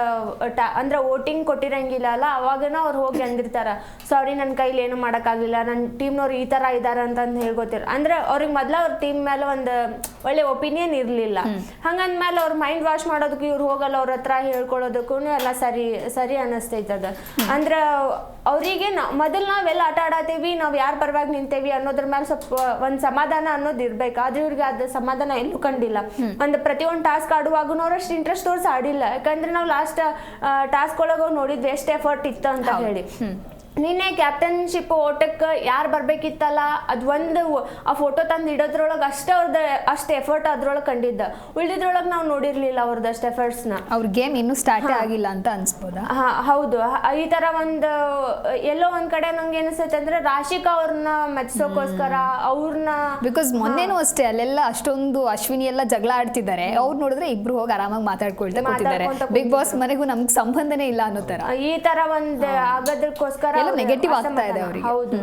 ಅಂದ್ರೆ ವೋಟಿಂಗ್ ಕೊಟ್ಟಿರಂಗಿಲ್ಲ ಅಲ್ಲ ಅವಾಗನ ಅವ್ರು ಹೋಗಿ ಅಂದಿರ್ತಾರ ಸಾರಿ ನನ್ನ ಕೈಲಿ ಏನು ಮಾಡೋಕ್ಕಾಗಲಿಲ್ಲ ನನ್ನ ಟೀಮ್ನವ್ರು ಈ ತರ ಇದಾರ ಅಂತ ಹೇಳಿ ಗೊತ್ತಿರ ಅಂದ್ರೆ ಅವ್ರಿಗೆ ಮೊದ್ಲ ಅವ್ರ ಟೀಮ್ ಮೇಲೆ ಒಂದು ಒಳ್ಳೆ ಒಪಿನಿಯನ್ ಇರ್ಲಿಲ್ಲ. ಹಂಗಂದ್ಮೇಲೆ ಅವ್ರ ಮೈಂಡ್ ವಾಶ್ ಮಾಡೋದಕ್ಕೂ ಇವ್ರು ಹೋಗಲ್ಲ ಅವ್ರ ಹತ್ರ ಹೇಳ್ಕೊಳ್ಳೋದಕ್ಕೂ ಎಲ್ಲ ಸರಿ ಸರಿ ಅನಿಸ್ತೈತದ. ಅಂದ್ರ ಅವರಿಗೆ ಮೊದಲು ನಾವೆಲ್ಲ ಆಟ ಆಡತ್ತೇವಿ ನಾವ್ ಯಾರ್ ಪರವಾಗಿ ನಿಂತೇವಿ ಅನ್ನೋದ್ರ ಮೇಲೆ ಸ್ವಲ್ಪ ಒಂದ್ ಸಮಾಧಾನ ಅನ್ನೋದು ಇರ್ಬೇಕು. ಆದ್ರೆ ಇವ್ರಿಗೆ ಅದ ಸಮಾಧಾನ ಎಲ್ಲೂ ಕಂಡಿಲ್ಲ. ಒಂದು ಪ್ರತಿಯೊಂದು ಟಾಸ್ಕ್ ಆಡುವಾಗೂ ಅವ್ರು ಅಷ್ಟು ಇಂಟ್ರೆಸ್ಟ್ ತೋರ್ಸ ಆಡಿಲ್ಲ. ಯಾಕಂದ್ರೆ ನಾವು ಲಾಸ್ಟ್ ಟಾಸ್ಕ್ ಒಳಗೆ ನೋಡಿದ್ವಿ ಎಷ್ಟು ಎಫರ್ಟ್ ಇತ್ತು ಅಂತ ಹೇಳಿ. ನಿನ್ನೆ ಕ್ಯಾಪ್ಟನ್ಶಿಪ್ ಓಟಕ್ಕೆ ಯಾರು ಬರಬೇಕಿತ್ತಲ್ಲ? ಅದು ಒಂದು ಆ ಫೋಟೋ ತಂದು ಇಡೋದ್ರೊಳಗೆ ಅಷ್ಟೇ ಅವ್ರದ್ದು ಅಷ್ಟು ಎಫರ್ಟ್ ಅದ್ರೊಳಗೆ ಕಂಡಿದ್ದ. ಉಳಿದಿದ್ರೊಳಗೆ ನಾವು ನೋಡಿರಲಿಲ್ಲ ಅವ್ರದ್ದು ಅಷ್ಟು ಎಫರ್ಟ್ಸ್ನ ಅವ್ರ ಗೇಮ್ ಇನ್ನೂ ಸ್ಟಾರ್ಟ್ ಆಗಿಲ್ಲ ಅಂತ ಅನ್ಸ್ಬೋದಾ? ಹಾಂ ಹೌದು. ಈ ಥರ ಒಂದು ಎಲ್ಲೋ ಒಂದು ಕಡೆ ನಂಗೆ ಏನಿಸುತ್ತೆ ಅಂದರೆ ರಾಶಿಕಾ ಅವ್ರನ್ನ ಮೆಚ್ಚಿಸೋಕೋಸ್ಕರ ಅವ್ರನ್ನ ಬಿಕಾಸ್ ಮೊನ್ನೆನೂ ಅಷ್ಟೇ ಅಲ್ಲೆಲ್ಲ ಅಷ್ಟೊಂದು ಅಶ್ವಿನಿ ಎಲ್ಲ ಜಗಳ ಆಡ್ತಿದ್ದಾರೆ. ಅವ್ರು ನೋಡಿದ್ರೆ ಇಬ್ರು ಹೋಗಿ ಆರಾಮಾಗಿ ಮಾತಾಡ್ಕೊಳ್ತಾ ಬಿಗ್ ಬಾಸ್ ಮನೆಗೂ ನಮ್ಗೆ ಸಂಬಂಧನೇ ಇಲ್ಲ ಅನ್ನೋ ತರ. ಈ ತರ ಒಂದು ಆಗೋದಕ್ಕೋಸ್ಕರ ಎಲ್ಲ ನೆಗೆಟಿವ್ ಆಗ್ತಾ ಇದೆ. ಅವರಿಗೆ. ಹೌದು.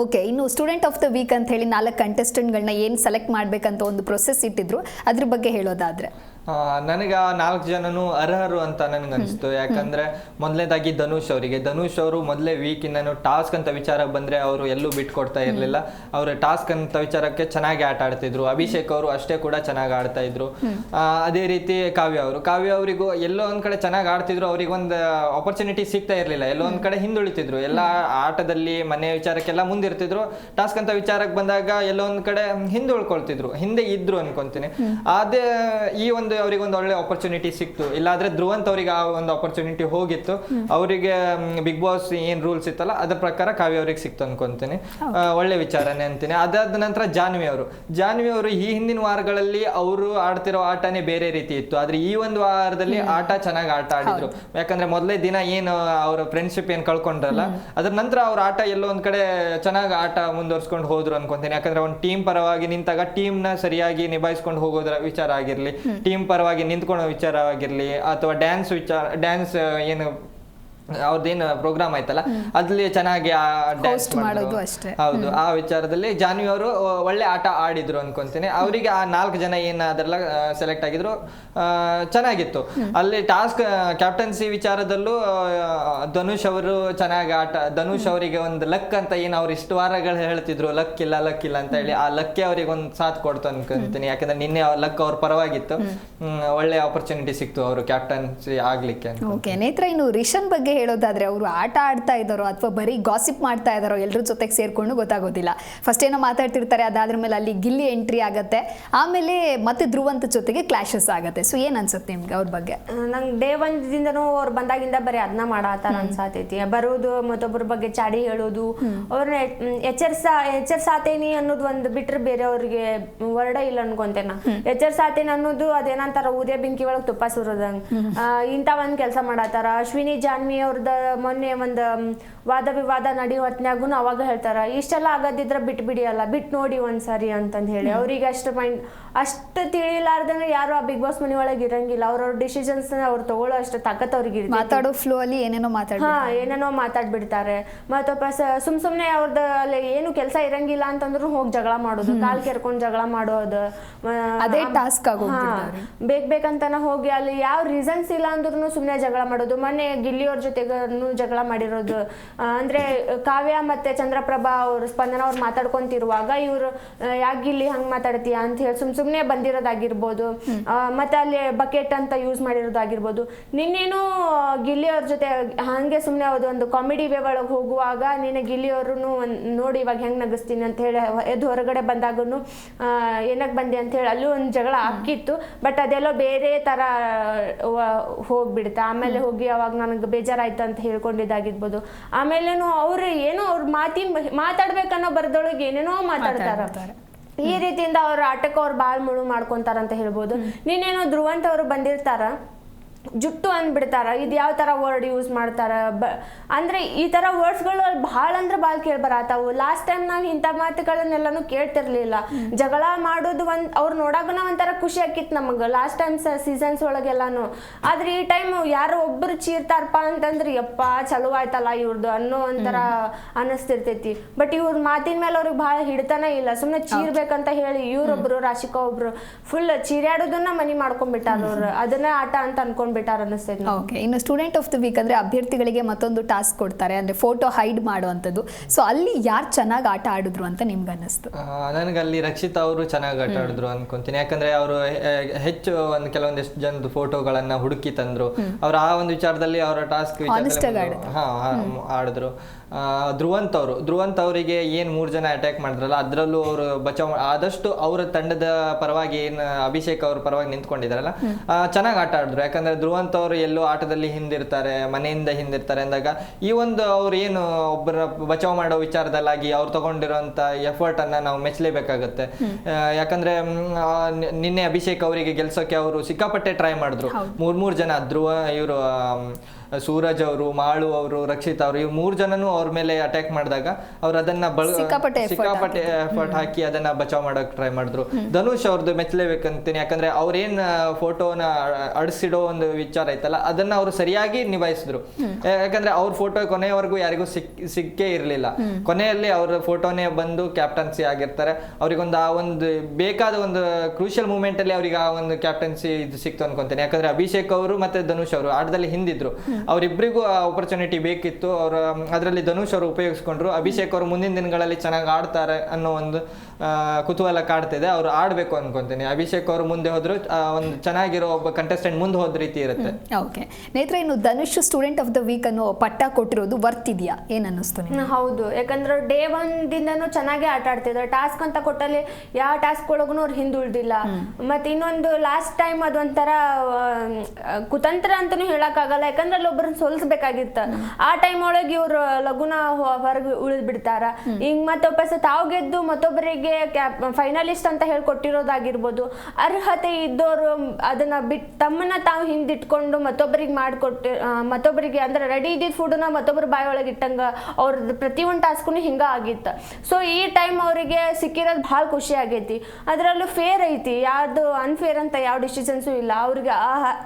ಓಕೆ ಇನ್ನು ಸ್ಟೂಡೆಂಟ್ ಆಫ್ ದ ವೀಕ್ ಅಂತ ಹೇಳಿ ನಾಲ್ಕು ಕಂಟೆಸ್ಟೆಂಟ್ಗಳನ್ನ ಏನು ಸೆಲೆಕ್ಟ್ ಮಾಡಬೇಕಂತ ಒಂದು ಪ್ರೊಸೆಸ್ ಇಟ್ಟಿದ್ರು ಅದ್ರ ಬಗ್ಗೆ ಹೇಳೋದಾದ್ರೆ. ನನಗೆ ಆ ನಾಲ್ಕು ಜನನು ಅರ್ಹರು ಅಂತ ನನಗೆ ಅನಿಸ್ತು. ಯಾಕಂದ್ರೆ ಮೊದಲನೇದಾಗಿ ಧನುಷ್ ಅವರಿಗೆ. ಧನುಷ್ ಅವರು ಮೊದಲೇ ವೀಕ್ ಇಂದನು ಟಾಸ್ಕ್ ಅಂತ ವಿಚಾರ ಬಂದ್ರೆ ಅವರು ಎಲ್ಲೂ ಬಿಟ್ಕೊಡ್ತಾ ಇರಲಿಲ್ಲ. ಅವರು ಟಾಸ್ಕ್ ಅಂತ ವಿಚಾರಕ್ಕೆ ಚೆನ್ನಾಗಿ ಆಟ ಆಡ್ತಿದ್ರು. ಅಭಿಷೇಕ್ ಅವರು ಅಷ್ಟೇ ಕೂಡ ಚೆನ್ನಾಗಿ ಆಡ್ತಾ ಇದ್ರು. ಅದೇ ರೀತಿ ಕಾವ್ಯ ಅವರು. ಕಾವ್ಯ ಅವರಿಗೂ ಎಲ್ಲೋ ಒಂದ್ ಕಡೆ ಚೆನ್ನಾಗಿ ಆಡ್ತಿದ್ರು. ಅವ್ರಿಗೆ ಒಂದು ಆಪರ್ಚುನಿಟಿ ಸಿಗ್ತಾ ಇರಲಿಲ್ಲ. ಎಲ್ಲೋ ಒಂದ್ ಕಡೆ ಹಿಂದುಳಿತಿದ್ರು. ಎಲ್ಲ ಆಟದಲ್ಲಿ ಮನೆ ವಿಚಾರಕ್ಕೆಲ್ಲ ಮುಂದಿರ್ತಿದ್ರು. ಟಾಸ್ಕ್ ಅಂತ ವಿಚಾರಕ್ಕೆ ಬಂದಾಗ ಎಲ್ಲೋ ಒಂದ್ ಕಡೆ ಹಿಂದುಳ್ಕೊಳ್ತಿದ್ರು. ಹಿಂದೆ ಇದ್ರು ಅನ್ಕೊಂತೀನಿ. ಅದೇ ಈ ಒಂದು ಅವ್ರಿಗೆ ಒಂದು ಒಳ್ಳೆ ಆಪರ್ಚುನಿಟಿ ಸಿಕ್ತು. ಇಲ್ಲಾದ್ರೆ ಧ್ರುವಂತ್ ಅವರಿಗೆ ಆ ಒಂದು ಆಪರ್ಚುನಿಟಿ ಹೋಗಿತ್ತು. ಅವರಿಗೆ ಬಿಗ್ ಬಾಸ್ ಏನ್ ರೂಲ್ಸ್ ಇತ್ತಲ್ಲ ಅದ್ರ ಪ್ರಕಾರ ಕಾವ್ಯ ಅವ್ರಿಗೆ ಸಿಕ್ತು ಅನ್ಕೊಂತೀನಿ. ಒಳ್ಳೆ ವಿಚಾರನೆ ಅಂತೀನಿ. ಅದಾದ ನಂತರ ಜಾನ್ವಿ ಅವರು. ಜಾನ್ವಿ ಅವರು ಈ ಹಿಂದಿನ ವಾರಗಳಲ್ಲಿ ಅವರು ಆಡ್ತಿರೋ ಆಟನೇ ಬೇರೆ ರೀತಿ ಇತ್ತು. ಆದ್ರೆ ಈ ಒಂದು ವಾರದಲ್ಲಿ ಆಟ ಚೆನ್ನಾಗಿ ಆಟ ಆಡಿದ್ರು. ಯಾಕಂದ್ರೆ ಮೊದಲೇ ದಿನ ಏನು ಅವರ ಫ್ರೆಂಡ್ಶಿಪ್ ಏನ್ ಕಳ್ಕೊಂಡ್ರಲ್ಲ ಅದ್ರ ನಂತರ ಅವ್ರ ಆಟ ಎಲ್ಲೋ ಒಂದ್ ಕಡೆ ಚೆನ್ನಾಗಿ ಆಟ ಮುಂದುವರ್ಸ್ಕೊಂಡು ಹೋದ್ರು ಅನ್ಕೊಂತೀನಿ. ಯಾಕಂದ್ರೆ ಒಂದು ಟೀಮ್ ಪರವಾಗಿ ನಿಂತಾಗ ಟೀಮ್ನ ಸರಿಯಾಗಿ ನಿಭಾಯಿಸ್ಕೊಂಡು ಹೋಗೋದ್ರ ವಿಚಾರ ಆಗಿರ್ಲಿ. ಟೀಮ್ ಪರವಾಗಿ ನಿಂತ್ಕೊಳ್ಳೋ ವಿಚಾರವಾಗಿರಲಿ ಅಥವಾ ಡ್ಯಾನ್ಸ್ ವಿಚಾರ ಡ್ಯಾನ್ಸ್ ಏನು ಅವ್ರದ್ದೇನು ಪ್ರೋಗ್ರಾಮ್ ಆಯ್ತಲ್ಲ ಅದ್ಲಿ ಚೆನ್ನಾಗಿ ಡ್ಯಾನ್ಸ್ ಮಾಡೋದು ಅಷ್ಟೇ. ಹೌದು ಆ ವಿಚಾರದಲ್ಲಿ ಜಾನ್ವಿ ಅವರು ಒಳ್ಳೆ ಆಟ ಆಡಿದ್ರು ಅನ್ಕೊಂತೀನಿ. ಅವರಿಗೆ ಆ ನಾಲ್ಕು ಜನ ಏನ್ ಅದೆಲ್ಲ ಸೆಲೆಕ್ಟ್ ಆಗಿದ್ರು ಚೆನ್ನಾಗಿತ್ತು. ಅಲ್ಲಿ ಟಾಸ್ಕ್ ಕ್ಯಾಪ್ಟನ್ಸಿ ವಿಚಾರದಲ್ಲೂ ಧನುಷ್ ಅವರು ಚೆನ್ನಾಗಿ ಆಟ ಧನುಷ್ ಅವರಿಗೆ ಒಂದು ಲಕ್ ಅಂತ ಏನು ಅವ್ರು ಇಷ್ಟು ವಾರಗಳು ಹೇಳ್ತಿದ್ರು ಲಕ್ ಇಲ್ಲ ಲಕ್ ಇಲ್ಲ ಅಂತ ಹೇಳಿ ಆ ಲಕ್ಕೆ ಅವ್ರಿಗೆ ಒಂದು ಸಾಥ್ ಕೊಡ್ತು ಅನ್ಕೊಂತೀನಿ. ಯಾಕಂದ್ರೆ ನಿನ್ನೆ ಲಕ್ ಅವ್ರ ಪರವಾಗಿತ್ತು. ಒಳ್ಳೆ ಆಪರ್ಚುನಿಟಿ ಸಿಕ್ತು ಅವರು ಕ್ಯಾಪ್ಟನ್ಸಿ ಆಗ್ಲಿಕ್ಕೆ ಓಕೆ ನೇತ್ರ ಇನ್ನು ರಿಷನ್ ಬಗ್ಗೆ ಹೇಳೋದಾದ್ರೆ ಅವರು ಆಟ ಆಡ್ತಾ ಇದ್ದಾರೋ ಅಥವಾ ಬರೀ ಗಾಸಿಪ್ ಮಾಡ್ತಾ ಇದ್ದಾರೋ ಎಲ್ಲರ ಜೊತೆಗೆ ಸೇರ್ಕೊಂಡು ಗೊತ್ತಾಗೋದಿಲ್ಲ. ಫಸ್ಟ್ ಏನೋ ಮಾತಾಡ್ತಿರ್ತಾರೆ ಅದಾದ್ರ ಮೇಲೆ ಅಲ್ಲಿ ಗಿಲ್ಲಿ ಎಂಟ್ರಿ ಆಗುತ್ತೆ. ಆಮೇಲೆ ಮತ್ತೆ ಧ್ರುವಂತ ಜೊತೆಗೆ ಕ್ಲಾಶಸ್ ಆಗುತ್ತೆ. ಸೊ ಏನ್ ಅನ್ಸುತ್ತೆ ನಿಮ್ಗೆ ಅವ್ರ ಬಗ್ಗೆ? ನಂಗೆ ಡೇ ಒಂದಿಂದನೂ ಅವ್ರು ಬಂದಾಗಿಂದ ಬರೀ ಅದನ್ನ ಮಾಡಾತಾರ ಅನ್ಸಾತೈತಿ. ಬರೋದು ಮತ್ತೊಬ್ಬರ ಬಗ್ಗೆ ಚಾಡಿ ಹೇಳೋದು ಅವ್ರನ್ನ ಎಚ್ಚರಿಸ ಎಚ್ಚರಿಸಾತೇನಿ ಅನ್ನೋದು ಒಂದು ಬಿಟ್ರೆ ಬೇರೆ ಅವ್ರಿಗೆ ವರ್ಡ ಇಲ್ಲ ಅನ್ಕೊಂತೇನ ಎಚ್ಚರಿಸಾತೇನಿ ಅನ್ನೋದು ಅದೇನಂತಾರ ಊದೇ ಬೆಂಕಿ ಒಳಗೆ ತುಪ್ಪ ಸುರೋದಂಗ. ಇಂಥ ಒಂದ್ ಕೆಲಸ ಮಾಡಾತಾರ. ಅಶ್ವಿನಿ ಜಾನ್ವಿ ಅವ್ರದ ಮೊನ್ನೆ ಒಂದು ವಾದ ವಿವಾದ ನಡೆಯೋ ಹೊತ್ನ್ಯಾಗೂ ಅವಾಗ ಹೇಳ್ತಾರ ಇಷ್ಟೆಲ್ಲ ಆಗದಿದ್ರೆ ಬಿಟ್ಬಿಡಿ ಅಲ್ಲ ಬಿಟ್ ನೋಡಿ ಒಂದ್ಸರಿ ಅಂತಂದು ಹೇಳಿ. ಅವ್ರಿಗೆ ಅಷ್ಟು ಮೈಂಡ್ ಅಷ್ಟು ತಿಳಿಲಾರ್ದಂಗೆ ಯಾರು ಆ ಬಿಗ್ ಬಾಸ್ ಮನೆ ಒಳಗೆ ಇರಂಗಿಲ್ಲ. ಅವ್ರವ್ರ ಡಿಸಿಷನ್ಸ್ ಅವ್ರು ತಗೊಳ್ಳೋ ಅಷ್ಟು ತಾಕತ್ ಅವ್ರಿಗೆ. ಮಾತಾಡೋ ಫ್ಲೋ ಅಲ್ಲಿ ಏನೇನೋ ಮಾತಾಡ ಹಾ ಏನೇನೋ ಮಾತಾಡ್ಬಿಡ್ತಾರೆ. ಮತ್ತೆ ಸ- ಸುಮ್ ಸುಮ್ನೆ ಅವ್ರದ್ದು ಅಲ್ಲಿ ಏನು ಕೆಲಸ ಇರಂಗಿಲ್ಲ ಅಂತಂದ್ರು ಹೋಗಿ ಜಗಳ ಮಾಡೋದು ಕಾಲ್ ಕೆರ್ಕೊಂಡು ಜಗಳ ಮಾಡೋದು ಅದೇ ಟಾಸ್ಕ್ ಬೇಕ್ ಬೇಕಂತನ ಹೋಗಿ ಅಲ್ಲಿ ಯಾವ ರೀಸನ್ಸ್ ಇಲ್ಲ ಅಂದ್ರೂ ಸುಮ್ನೆ ಜಗಳ ಮಾಡೋದು. ಮೊನ್ನೆ ಗಿಲ್ಲಿ ಅವ್ರ ಜೊತೆ ಜೊತೆಗೂ ಜಗಳ ಮಾಡಿರೋದು. ಅಂದ್ರೆ ಕಾವ್ಯ ಮತ್ತೆ ಚಂದ್ರಪ್ರಭಾ ಅವರು ಸ್ಪಂದನ ಅವ್ರು ಮಾತಾಡ್ಕೊಂತಿರುವಾಗ ಇವ್ರು ಯಾಕೆ ಗಿಲ್ಲಿ ಹಂಗ್ ಮಾತಾಡ್ತೀಯ? ಅಂತ ಹೇಳಿ ಸುಮ್ ಸುಮ್ನೆ ಬಂದಿರೋದಾಗಿರ್ಬೋದು. ಮತ್ತೆ ಅಲ್ಲಿ ಬಕೆಟ್ ಅಂತ ಯೂಸ್ ಮಾಡಿರೋದಾಗಿರ್ಬೋದು. ನಿನ್ನೇನು ಗಿಲ್ಲಿ ಅವ್ರ ಜೊತೆ ಹಂಗೆ ಸುಮ್ನೆ ಒಂದು ಕಾಮಿಡಿ ವೇ ಒಳಗೆ ಹೋಗುವಾಗ ನೀನು ಗಿಲ್ಲಿ ಅವ್ರು ನೋಡಿ ಇವಾಗ ಹೆಂಗ್ ನಗಸ್ತೀನಿ ಅಂತ ಹೇಳಿ ಎದ್ದು ಹೊರಗಡೆ ಬಂದಾಗೂ ಏನಕ್ಕೆ ಬಂದೆ ಅಂತ ಹೇಳಿ ಅಲ್ಲೂ ಒಂದು ಜಗಳ ಹಾಕಿತ್ತು ಬಟ್ ಅದೆಲ್ಲೋ ಬೇರೆ ತರ ಹೋಗ್ಬಿಡುತ್ತೆ ಆಮೇಲೆ ಹೋಗಿ ಅವಾಗ ನನಗೆ ಬೇಜಾರಾಯ್ತು ಅಂತ ಹೇಳ್ಕೊಂಡಿದ್ದಾಗಿರ್ಬೋದು. ಆಮೇಲೇನು ಅವ್ರು ಏನೋ ಅವ್ರ ಮಾತಿನ ಮಾತಾಡ್ಬೇಕನ್ನೋ ಬರದೊಳಗೆ ಏನೇನೋ ಮಾತಾಡ್ತಾರ. ಮಾತಾಡ್ತಾರೆ. ಈ ರೀತಿಯಿಂದ ಅವ್ರ ಆಟಕ್ಕೆ ಅವ್ರು ಬಾಳ್ ಮುಳು ಮಾಡ್ಕೊಂತಾರ ಅಂತ ಹೇಳ್ಬೋದು ನೀನೇನೋ ಧ್ರುವಂತ ಅವರು ಬಂದಿರ್ತಾರ. ಜುಟ್ಟು ಅಂದ್ಬಿಡ್ತಾರ. ಇದು ಯಾವ ತರ ವರ್ಡ್ ಯೂಸ್ ಮಾಡ್ತಾರ? ಬ ಅಂದ್ರೆ ಈ ತರ ವರ್ಡ್ಸ್ಗಳು ಭಾಳ ಅಂದ್ರೆ ಭಾಳ ಕೇಳ್ಬರತ್ತಾವು ಲಾಸ್ಟ್ ಟೈಮ್ ನಾವು ಇಂಥ ಮಾತುಗಳನ್ನೆಲ್ಲಾನು ಕೇಳ್ತಿರ್ಲಿಲ್ಲ. ಜಗಳ ಮಾಡೋದು ಒಂದ್ ಅವ್ರು ನೋಡಾಗನ ಒಂಥರ ಖುಷಿ ಆಕಿತ್ತು ನಮಗೆ. ಲಾಸ್ಟ್ ಟೈಮ್ ಸೀಸನ್ಸ್ ಒಳಗೆಲ್ಲಾನು. ಆದ್ರೆ ಈ ಟೈಮ್ ಯಾರೋ ಒಬ್ರು ಚೀರ್ತಾರಪ್ಪ ಅಂತಂದ್ರೆ ಯಪ್ಪ ಚಲೋ ಆಯ್ತಲ್ಲ ಇವ್ರದ್ದು ಅನ್ನೋ ಒಂಥರ ಅನಿಸ್ತಿರ್ತೈತಿ. ಬಟ್ ಇವ್ರ ಮಾತಿನ ಮೇಲೆ ಅವ್ರಿಗೆ ಭಾಳ ಹಿಡ್ತಾನೆ ಇಲ್ಲ. ಸುಮ್ಮನೆ ಚೀರ್ಬೇಕಂತ ಹೇಳಿ ಇವ್ರೊಬ್ರು ರಾಶಿಕಾ ಒಬ್ರು ಫುಲ್ ಚೀರ್ಯಾಡೋದನ್ನ ಮನಿ ಮಾಡ್ಕೊಂಡ್ಬಿಟ್ಟಾರ ಅವ್ರು. ಅದನ್ನೇ ಆಟ ಅಂತ ಅನ್ಕೊಂಡ್ಬಿಟ್ಟಾರ ಅನಿಸ್ತೈತಿ ಓಕೆ ಇನ್ನು ಸ್ಟೂಡೆಂಟ್ ಆಫ್ ದ ವೀಕ್ ಅಂದ್ರೆ ಅಭ್ಯರ್ಥಿಗಳಿಗೆ ಮತ್ತೊಂದು ಟಾಸ್ಕ್ ಕೊಡ್ತಾರೆ ಅಂದ್ರೆ ಫೋಟೋ ಹೈಡ್ ಮಾಡುವಂಥದ್ದು. ಸೊ ಅಲ್ಲಿ ಯಾರು ಚೆನ್ನಾಗಿ ಆಟ ಆಡಿದ್ರು ಅಂತ ನಿಮ್ಗೆ ಅನ್ನಿಸ್ತು? ನನಗೆ ಅಲ್ಲಿ ರಕ್ಷಿತಾ ಅವರು ಚೆನ್ನಾಗಿ ಆಟ ಆಡಿದ್ರು ಅನ್ಕೊಂತೀನಿ. ಯಾಕಂದ್ರೆ ಅವರು ಹೆಚ್ಚು ಒಂದು ಕೆಲವೊಂದಿಷ್ಟು ಜನದ ಫೋಟೋಗಳನ್ನ ಹುಡುಕಿ ತಂದ್ರು. ಅವ್ರು ಆ ಒಂದು ವಿಚಾರದಲ್ಲಿ ಅವರ ಟಾಸ್ಕ್. ಹಾ ಹಾ, ಆಡಿದ್ರು. ಧ್ರುವಂತ್ ಅವರು. ಧ್ರುವಂತ್ ಅವರಿಗೆ ಏನ್ ಮೂರು ಜನ ಅಟ್ಯಾಕ್ ಮಾಡಿದ್ರಲ್ಲ ಅದ್ರಲ್ಲೂ ಅವರು ಬಚಾವ್ ಆದಷ್ಟು ಅವರ ತಂಡದ ಪರವಾಗಿ ಏನ್ ಅಭಿಷೇಕ್ ಅವ್ರ ಪರವಾಗಿ ನಿಂತ್ಕೊಂಡಿದಾರಲ್ಲ ಚೆನ್ನಾಗಿ ಆಟ ಆಡಿದ್ರು. ಯಾಕಂದ್ರೆ ಧ್ರುವಂತ್ ಅವರು ಎಲ್ಲೋ ಆಟದಲ್ಲಿ ಹಿಂದಿರ್ತಾರೆ ಮನೆಯಿಂದ ಹಿಂದಿರ್ತಾರೆ ಅಂದಾಗ ಈ ಒಂದು ಅವ್ರು ಏನು ಒಬ್ಬರ ಬಚಾವ್ ಮಾಡೋ ವಿಚಾರದಲ್ಲಾಗಿ ಅವ್ರು ತಗೊಂಡಿರೋಂಥ ಎಫರ್ಟ್ ಅನ್ನ ನಾವು ಮೆಚ್ಚಲೇಬೇಕಾಗುತ್ತೆ. ಯಾಕಂದ್ರೆ ನಿನ್ನೆ ಅಭಿಷೇಕ್ ಅವರಿಗೆ ಗೆಲ್ಸೋಕೆ ಅವರು ಸಿಕ್ಕಾಪಟ್ಟೆ ಟ್ರೈ ಮಾಡಿದ್ರು. ಮೂರ್ ಮೂರ್ ಜನ ಧ್ರುವ ಇವರು ಸೂರಜ್ ಅವರು ಮಾಳು ಅವರು ರಕ್ಷಿತ್ ಅವರು ಇವ್ ಮೂರ್ ಜನನು ಅವ್ರ ಮೇಲೆ ಅಟ್ಯಾಕ್ ಮಾಡಿದಾಗ ಅವ್ರು ಅದನ್ನ ಬಳ ಸಿಕ್ಕಾಪಟ್ಟೆ ಎಫರ್ಟ್ ಹಾಕಿ ಅದನ್ನ ಬಚಾವ್ ಮಾಡಕ್ ಟ್ರೈ ಮಾಡಿದ್ರು. ಧನುಷ್ ಅವ್ರದ್ದು ಮೆಚ್ಚಲೇಬೇಕಂತೀನಿ ಯಾಕಂದ್ರೆ ಅವ್ರೇನ್ ಫೋಟೋನ ಅಡಿಸಿಡೋ ಒಂದು ವಿಚಾರ ಐತಲ್ಲ ಅದನ್ನ ಅವರು ಸರಿಯಾಗಿ ನಿಭಾಯಿಸಿದ್ರು. ಯಾಕಂದ್ರೆ ಅವ್ರ ಫೋಟೋ ಕೊನೆಯವರೆಗೂ ಯಾರಿಗೂ ಸಿಕ್ ಸಿಕ್ಕೇ ಇರಲಿಲ್ಲ. ಕೊನೆಯಲ್ಲಿ ಅವ್ರ ಫೋಟೋನೇ ಬಂದು ಕ್ಯಾಪ್ಟನ್ಸಿ ಆಗಿರ್ತಾರೆ. ಅವ್ರಿಗೊಂದು ಆ ಒಂದು ಬೇಕಾದ ಒಂದು ಕ್ರೂಷಿಯಲ್ ಮೂಮೆಂಟ್ ಅಲ್ಲಿ ಅವ್ರಿಗೆ ಆ ಒಂದು ಕ್ಯಾಪ್ಟನ್ಸಿ ಇದು ಸಿಕ್ತು ಅನ್ಕೊಂತೀನಿ. ಯಾಕಂದ್ರೆ ಅಭಿಷೇಕ್ ಅವರು ಮತ್ತೆ ಧನುಷ್ ಅವರು ಆಟದಲ್ಲಿ ಹಿಂದಿದ್ರು. ಅವರಿಬ್ಬರಿಗೂ ಆ ಆಪರ್ಚುನಿಟಿ ಬೇಕಿತ್ತು. ಅವ್ರ ಅದರಲ್ಲಿ ಧನುಷ್ ಅವರು ಉಪಯೋಗಿಸ್ಕೊಂಡ್ರು. ಅಭಿಷೇಕ್ ಅವರು ಮುಂದಿನ ದಿನಗಳಲ್ಲಿ ಚೆನ್ನಾಗಿ ಆಡ್ತಾರೆ ಅನ್ನೋ ಒಂದು ಆ, ಕುತೂಹಲ ಕಾಡ್ತಿದೆ. ಅವ್ರು ಆಡ್ಬೇಕು ಅನ್ಕೊಂತೀನಿ. ಅಭಿಷೇಕ್ ಅವರು ಮುಂದೆ ಹೋದ್ರು ಒಂದು ಚೆನ್ನಾಗಿರೋ ಒಬ್ಬ ಕಂಟೆಸ್ಟೆಂಟ್ ಮುಂದೆ ಹೋದ ರೀತಿ ಇರುತ್ತೆ. ಓಕೆ ನೇತ್ರ ಇನ್ನು Dhanush student of the week ಅನ್ನೋ ಪಟ್ಟ ಕೊಟ್ಟಿರೋದು ವರ್ತ್ ಇದೆಯಾ ಏನ್ ಅನ್ನಿಸ್ತು ಹೌದು. ಯಾಕಂದ್ರೆ ಡೇ ಒನ್ ದಿಂದನೂ ಚೆನ್ನಾಗಿ ಆಟ ಆಡ್ತಿದ್ರು ಟಾಸ್ಕ್ ಅಂತ ಕೊಟ್ಟಲ್ಲಿ ಯಾವ ಟಾಸ್ಕ್ ಒಳಗೂ ಅವ್ರು ಹಿಂದುಳಿದಿಲ್ಲ. ಮತ್ತೆ ಇನ್ನೊಂದು ಲಾಸ್ಟ್ ಟೈಮ್ ಅದೊಂಥರ ಕುತಂತ್ರ ಅಂತಾನೂ ಹೇಳಕ್ಕಾಗಲ್ಲ. ಯಾಕಂದ್ರೆ ಅಲ್ಲಿ ಒಬ್ಬರನ್ನ ಸೋಲಿಸ್ಬೇಕಾಗಿತ್ತ. ಆ ಟೈಮ್ ಒಳಗೆ ಇವ್ರು ಲಗುನ ಹೊರಗೆ ಉಳಿದ್ ಬಿಡ್ತಾರ. ಹಿಂಗ್ ಮತ್ತೆ ವಾಪಸ್ ತಾವು ಗೆದ್ದು ಮತ್ತೊಬ್ಬರಿಗೆ ಫೈನಲಿಸ್ಟ್ ಅಂತ ಹೇಳ್ಕೊಟ್ಟಿರೋದಾಗಿರ್ಬೋದು ಅರ್ಹತೆ ಇದ್ದವರು ಅದನ್ನ ಬಿಟ್ ತಮ್ಮನ್ನ ತಾವು ಹಿಂದಿಟ್ಕೊಂಡು ಮತ್ತೊಬ್ಬರಿಗೆ ಮಾಡಿಕೊಟ್ಟು ಮತ್ತೊಬ್ಬರಿಗೆ ಅಂದ್ರೆ ರೆಡಿ ಇದ್ದಿದ್ ಫುಡ್ನ ಮತ್ತೊಬ್ಬರ ಬಾಯಿ ಒಳಗೆ ಇಟ್ಟಂಗ ಅವ್ರದ್ದು ಪ್ರತಿಯೊಂದು ಟಾಸ್ಕ್ನು ಹಿಂಗ ಆಗಿತ್ತು. ಸೊ ಈ ಟೈಮ್ ಅವರಿಗೆ ಸಿಕ್ಕಿರೋದು ಭಾಳ ಖುಷಿ ಆಗೈತಿ. ಅದರಲ್ಲೂ ಫೇರ್ ಐತಿ. ಯಾವ್ದು ಅನ್ಫೇರ್ ಅಂತ ಯಾವ ಡಿಸಿಷನ್ಸು ಇಲ್ಲ. ಅವ್ರಿಗೆ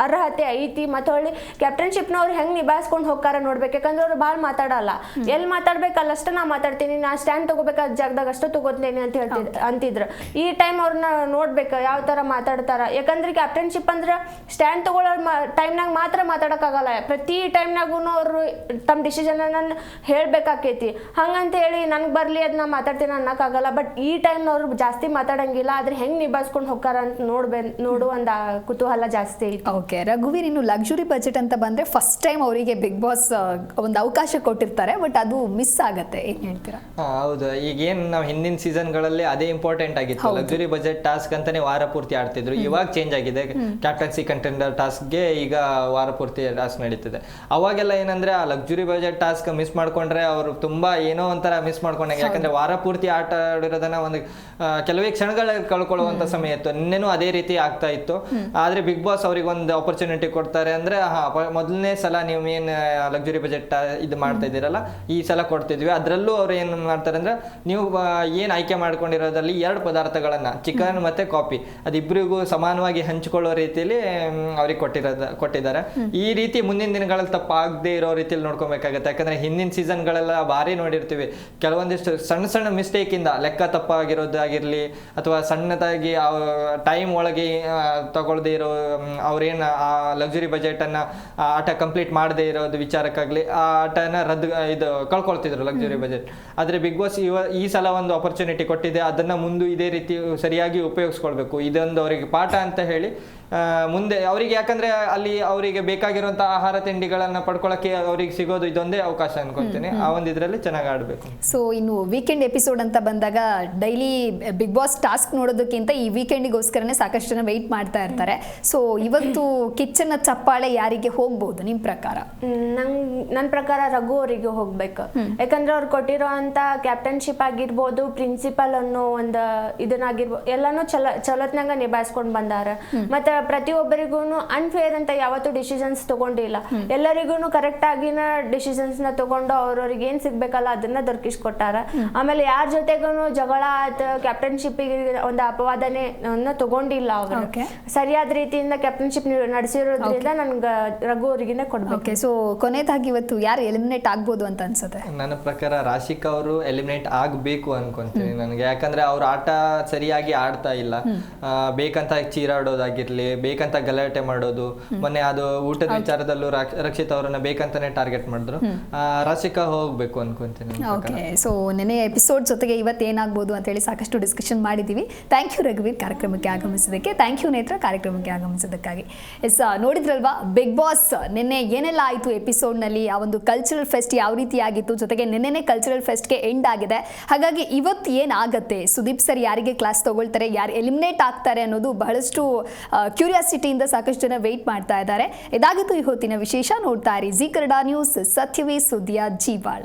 ಅರ್ಹತೆ ಐತಿ. ಮತ್ತೊಳ್ಳಿ ಕ್ಯಾಪ್ಟನ್ಶಿಪ್ನ ಅವ್ರು ಹೆಂಗೆ ನಿಭಾಯಿಸ್ಕೊಂಡು ಹೋಗ್ತಾರ ನೋಡ್ಬೇಕು. ಯಾಕಂದ್ರೆ ಅವ್ರು ಭಾಳ ಮಾತಾಡಲ್ಲ. ಎಲ್ಲಿ ಮಾತಾಡ್ಬೇಕಲ್ಲ ಅಷ್ಟೇ ನಾ ಮಾತಾಡ್ತೀನಿ ನಾ ಸ್ಟ್ಯಾಂಡ್ ತಗೋಬೇಕಾದ ಜಾಗದಾಗ ಅಷ್ಟೇ ತಗೋತೀನಿ ಅಂತ ಹೇಳ್ತಿದ್ ಅಂತಿದ್ರು. ಈ ಟೈಮ್ ಅವ್ರನ್ನ ನೋಡ್ಬೇಕು ಯಾವ ತರ ಮಾತಾಡ್ತಾರ. ಯಾಕಂದ್ರೆ ಕ್ಯಾಪ್ಟನ್ಶಿಪ್ ಅಂದ್ರೆ ಸ್ಟ್ಯಾಂಡ್ ತಗೊಳ್ಳೋ ಟೈಮ್ನಾಗ ಮಾತ್ರ ಮಾತಾಡೋಕ್ಕಾಗಲ್ಲ. ಪ್ರತಿ ಟೈಮ್ನಾಗೂ ಅವರು ತಮ್ಮ ಡಿಸಿಷನ್ ಹೇಳ್ಬೇಕಾಕೈತಿ. ಹಂಗಂತ ಹೇಳಿ ನನಗೆ ಬರಲಿ ಅದನ್ನ ಮಾತಾಡ್ತೀನಿ ಅನ್ನೋಕ್ಕಾಗಲ್ಲ. ಬಟ್ ಈ ಟೈಮ್ ಅವ್ರು ಜಾಸ್ತಿ ಮಾತಾಡಂಗಿಲ್ಲ ಆದ್ರೆ ಹೆಂಗ್ ನಿಭಾಯಿಸ್ಕೊಂಡು ಹೋಗ್ತಾರ ಅಂತ ನೋಡ್ಬೇ ನೋಡು ಒಂದು ಕುತೂಹಲ ಜಾಸ್ತಿ ಐತಿ. ಓಕೆ ರಘುವೀರ್ ಇನ್ನು ಲಕ್ಸುರಿ ಬಜೆಟ್ ಅಂತ ಬಂದ್ರೆ ಫಸ್ಟ್ ಟೈಮ್ ಅವರಿಗೆ ಬಿಗ್ ಬಾಸ್ ಒಂದು ಅವಕಾಶ ಕೊಟ್ಟಿರ್ತಾರೆ ಬಟ್ ಅದು ಮಿಸ್ ಆಗುತ್ತೆ ಏನ್ ಹೇಳ್ತೀರಾ? ಹೌದು. ಈಗ ಏನ್ ನಾವು ಹಿಂದಿನ ಸೀಸನ್ಗಳಲ್ಲಿ ಅದೇ ಇಂಪಾರ್ಟೆಂಟ್ ಆಗಿತ್ತು. ಲಕ್ಸುರಿ ಬಜೆಟ್ ಟಾಸ್ಕ್ ಅಂತಾನೆ ವಾರ ಪೂರ್ತಿ ಆಡ್ತಿದ್ರು. ಇವಾಗ ಚೇಂಜ್ ಆಗಿದೆ. ಕ್ಯಾಪ್ಟನ್ಸಿ ಕಂಟೆಂಡರ್ ಟಾಸ್ಕ್ಗೆ ಈಗ ವಾರ ಪೂರ್ತಿ ಟಾಸ್ಕ್ ನಡೀತಿದೆ. ಅವಾಗೆಲ್ಲ ಏನಂದ್ರೆ ಆ ಲಕ್ಸುರಿ ಬಜೆಟ್ ಟಾಸ್ಕ್ ಮಿಸ್ ಮಾಡ್ಕೊಂಡ್ರೆ ಅವರು ತುಂಬಾ ಏನೋ ಒಂಥರ ಮಿಸ್ ಮಾಡ್ಕೊಂಡಂಗೆ. ಯಾಕಂದ್ರೆ ವಾರ ಪೂರ್ತಿ ಆಟ ಆಡಿರೋದನ್ನ ಒಂದು ಕೆಲವೇ ಕ್ಷಣಗಳ ಕಳ್ಕೊಳ್ಳುವಂತ ಸಮಯ ಇತ್ತು. ನಿನ್ನೆನೂ ಅದೇ ರೀತಿ ಆಗ್ತಾ ಇತ್ತು. ಆದ್ರೆ ಬಿಗ್ ಬಾಸ್ ಅವ್ರಿಗೆ ಒಂದು ಆಪರ್ಚುನಿಟಿ ಕೊಡ್ತಾರೆ ಅಂದ್ರೆ ಮೊದಲನೇ ಸಲ ನೀವು ಏನ್ ಲಕ್ಸುರಿ ಬಜೆಟ್ ಇದು ಮಾಡ್ತಾ ಇದ್ದೀರಲ್ಲ ಈ ಸಲ ಕೊಡ್ತಿದ್ವಿ. ಅದ್ರಲ್ಲೂ ಅವ್ರು ಏನು ಮಾಡ್ತಾರೆ ಅಂದ್ರೆ ನೀವು ಏನು ಆಯ್ಕೆ ಮಾಡ್ಕೊಂಡಿರೋದ್ರಲ್ಲಿ ಎರಡು ಪದಾರ್ಥಗಳನ್ನ ಚಿಕನ್ ಮತ್ತೆ ಕಾಫಿ ಅದಿಬ್ಬರಿಗೂ ಸಮಾನವಾಗಿ ಹಂಚಿಕೊಳ್ಳೋ ರೀತಿಯಲ್ಲಿ ಅವ್ರಿಗೆ ಕೊಟ್ಟಿರೋದ ಕೊಟ್ಟಿದ್ದಾರೆ. ಈ ರೀತಿ ಮುಂದಿನ ದಿನಗಳಲ್ಲಿ ತಪ್ಪಾಗದೇ ಇರೋ ರೀತಿಯಲ್ಲಿ ನೋಡ್ಕೊಬೇಕಾಗತ್ತೆ. ಯಾಕಂದ್ರೆ ಹಿಂದಿನ ಸೀಸನ್ಗಳೆಲ್ಲ ಭಾರಿ ನೋಡಿರ್ತೀವಿ. ಕೆಲವೊಂದಿಷ್ಟು ಸಣ್ಣ ಸಣ್ಣ ಮಿಸ್ಟೇಕ್ ಇಂದ ಲೆಕ್ಕ ತಪ್ಪಾಗಿರೋದಾಗಿರ್ಲಿ ಅಥವಾ ಸಣ್ಣದಾಗಿ ಟೈಮ್ ಒಳಗೆ ತಗೊಳ್ದೇ ಇರೋ ಅವ್ರೇನು ಆ ಲಕ್ಸುರಿ ಬಜೆಟ್ ಅನ್ನ ಆಟ ಕಂಪ್ಲೀಟ್ ಕಂಪ್ಲೀಟ್ ಮಾಡದೇ ಇರೋದು ವಿಚಾರಕ್ಕಾಗಲಿ ಆ ಆಟನ ರದ್ದು ಇದು ಕಳ್ಕೊಳ್ತಿದ್ರು ಲಕ್ಸುರಿ ಬಜೆಟ್ ಆದರೆ ಬಿಗ್ ಬಾಸ್ ಇವ ಈ ಸಲ ಒಂದು ಆಪರ್ಚುನಿಟಿ ಕೊಟ್ಟಿದೆ ಅದನ್ನು ಮುಂದೆ ಇದೇ ರೀತಿ ಸರಿಯಾಗಿ ಉಪಯೋಗಿಸ್ಕೊಳ್ಬೇಕು. ಇದೊಂದು ಅವರಿಗೆ ಪಾಠ ಅಂತ ಹೇಳಿ ಮುಂದೆ ಅವರಿಗೆ ಯಾಕಂದ್ರೆ ಅಲ್ಲಿ ಅವರಿಗೆ ಬೇಕಾಗಿರುವಂತಹ ಆಹಾರ ತಿಂಡಿಗಳನ್ನ ಪಡ್ಕೊಳ್ಳಕ್ಕೆ ಅವರಿಗೆ ಸಿಗೋದು ಇದೊಂದೇ ಅವಕಾಶ ಅನ್ಕೊಂತೀನಿ. ಆ ಒಂದು ಇದ್ರಲ್ಲಿ ಚೆನ್ನಾಗಿ ಆಡ್ಬೇಕು. ಸೊ ಇನ್ನು ವೀಕೆಂಡ್ ಎಪಿಸೋಡ್ ಅಂತ ಬಂದಾಗ ಡೈಲಿ ಬಿಗ್ ಬಾಸ್ ಟಾಸ್ಕ್ ನೋಡೋದಕ್ಕಿಂತ ಈ ವೀಕೆಂಡಿಗೋಸ್ಕರನೇ ಸಾಕಷ್ಟು ಜನ ವೆಯ್ಟ್ ಮಾಡ್ತಾ ಇರ್ತಾರೆ. ಸೊ ಇವತ್ತು ಕಿಚನ್ ಚಪ್ಪಾಳೆ ಯಾರಿಗೆ ಹೋಗ್ಬೋದು ನಿಮ್ಮ ಪ್ರಕಾರ? ನಂಗ್ ನನ್ನ ಪ್ರಕಾರ ರಘು ಅವರಿಗೆ ಹೋಗ್ಬೇಕು. ಯಾಕಂದ್ರೆ ಅವ್ರು ಕೊಟ್ಟಿರೋ ಅಂತ ಕ್ಯಾಪ್ಟನ್ಶಿಪ್ ಆಗಿರ್ಬೋದು ಪ್ರಿನ್ಸಿಪಲ್ ಅನ್ನೋ ಒಂದು ಇದನ್ನಾಗಿರ್ಬೋದು ಎಲ್ಲಾನು ಚಲ ಚಲೋತ್ನಾಗ ನಿಭಾಯಿಸ್ಕೊಂಡು ಬಂದಾರ. ಮತ್ತೆ ಪ್ರತಿಯೊಬ್ಬರಿಗೂ ಅನ್ಫೇರ್ ಅಂತ ಯಾವತ್ತೂ ಡಿಸಿಷನ್ಸ್ ತಗೊಂಡಿಲ್ಲ. ಎಲ್ಲರಿಗೂ ಕರೆಕ್ಟ್ ಆಗಿನ ಡಿಸಿಷನ್ಸ್ನ ತಗೊಂಡು ಅವ್ರವ್ರಿಗೆ ಏನ್ ಸಿಗ್ಬೇಕಲ್ಲ ಅದನ್ನ ದೊರಕಿಸ್ಕೊಟ್ಟಾರ. ಆಮೇಲೆ ಯಾರ ಜೊತೆಗೂ ಜಗಳ ಆತ ಕ್ಯಾಪ್ಟನ್ಶಿಪ್ ಒಂದು ಅಪವಾದನೆ ತಗೊಂಡಿಲ್ಲ ಅವರು. ಸರಿಯಾದ ರೀತಿಯಿಂದ ಕ್ಯಾಪ್ಟನ್ಶಿಪ್ ನಡೆಸಿರೋದ್ರಿಂದ ನನ್ಗೆ ರಘು ಅವರಿಗೆ ಕೊಡ್ಬೇಕು. ಓಕೆ ಸೊ ಕೊನೆದಾಗಿ ಇವತ್ತು ಯಾರು ಎಲಿಮಿನೇಟ್ ಆಗ್ಬೋದು ಅಂತ ಅನ್ಸುತ್ತೆ? ನನ್ನ ಪ್ರಕಾರ ರಾಶಿಕಾ ಅವರು ಎಲಿಮಿನೇಟ್ ಆಗಬೇಕು ಅನ್ಕೊಂತೀನಿ ನನಗೆ. ಯಾಕಂದ್ರೆ ಅವ್ರ ಆಟ ಸರಿಯಾಗಿ ಆಡ್ತಾ ಇಲ್ಲ. ಆ, ಬೇಕಂತ ಚೀರಾಡೋದಾಗಿರ್ಲಿ ಬೇಕಂತ ಗಲಾಟೆ ಮಾಡೋದು ಮೊನ್ನೆ ಅದು ಊಟದ ವಿಚಾರದಲ್ಲೂ ರಾಕ್- ರಕ್ಷಿತ್ ಅವರನ್ನ ಬೇಕಂತಾನೆ ಟಾರ್ಗೆಟ್ ಮಾಡಿದ್ರು. ಆ, ರಾಶಿಕಾ ಹೋಗ್ಬೇಕು ಅನ್ಕೊಂತೀನಿ ನನ್ನ ಓಕೆ ಸೊ ನೆನೆ ಎಪಿಸೋಡ್ ಜೊತೆಗೆ ಇವತ್ತು ಏನಾಗ್ಬೋದು ಅಂತ ಹೇಳಿ ಸಾಕಷ್ಟು ಡಿಸ್ಕಷನ್ ಮಾಡಿದ್ದೀವಿ ಥ್ಯಾಂಕ್ ಯು ರಘುವೀರ್ ಕಾರ್ಯಕ್ರಮಕ್ಕೆ ಆಗಮಿಸಿದ್ದಕ್ಕೆ. ಥ್ಯಾಂಕ್ ಯು ನೇತ್ರ ಕಾರ್ಯಕ್ರಮಕ್ಕೆ ಆಗಮಿಸಿದ್ದಕ್ಕಾಗಿ. ಎಸ್ ನೋಡಿದ್ರಲ್ವಾ? ಬಿಗ್ ಬಾಸ್ ನಿನ್ನೆ ಏನೆಲ್ಲ ಆಯಿತು ಎಪಿಸೋಡ್ನಲ್ಲಿ ಆ ಒಂದು ಕಲ್ಚರಲ್ ಫೆಸ್ಟ್ ಯಾವ ರೀತಿ ಆಗಿತ್ತು ಜೊತೆಗೆ ನಿನ್ನೆನೇ ಕಲ್ಚರಲ್ ಫೆಸ್ಟ್ಗೆ ಎಂಡ್ ಆಗಿದೆ. ಹಾಗಾಗಿ ಇವತ್ತು ಏನಾಗುತ್ತೆ? ಸುದೀಪ್ ಸರ್ ಯಾರಿಗೆ ಕ್ಲಾಸ್ ತಗೊಳ್ತಾರೆ? ಯಾರು ಎಲಿಮಿನೇಟ್ ಆಗ್ತಾರೆ ಅನ್ನೋದು ಬಹಳಷ್ಟು ಕ್ಯೂರಿಯಾಸಿಟಿಯಿಂದ ಸಾಕಷ್ಟು ಜನ ವೆಯ್ಟ್ ಮಾಡ್ತಾ ಇದ್ದಾರೆ. ಇದಾಗಿತ್ತು ಈ ಹೊತ್ತಿನ ವಿಶೇಷ ನೋಡ್ತಾ ಇರಿ. ಜಿ ಕನ್ನಡ ನ್ಯೂಸ್, ಸತ್ಯವೇ ಸುದ್ದಿಯ ಜೀವಾಳ.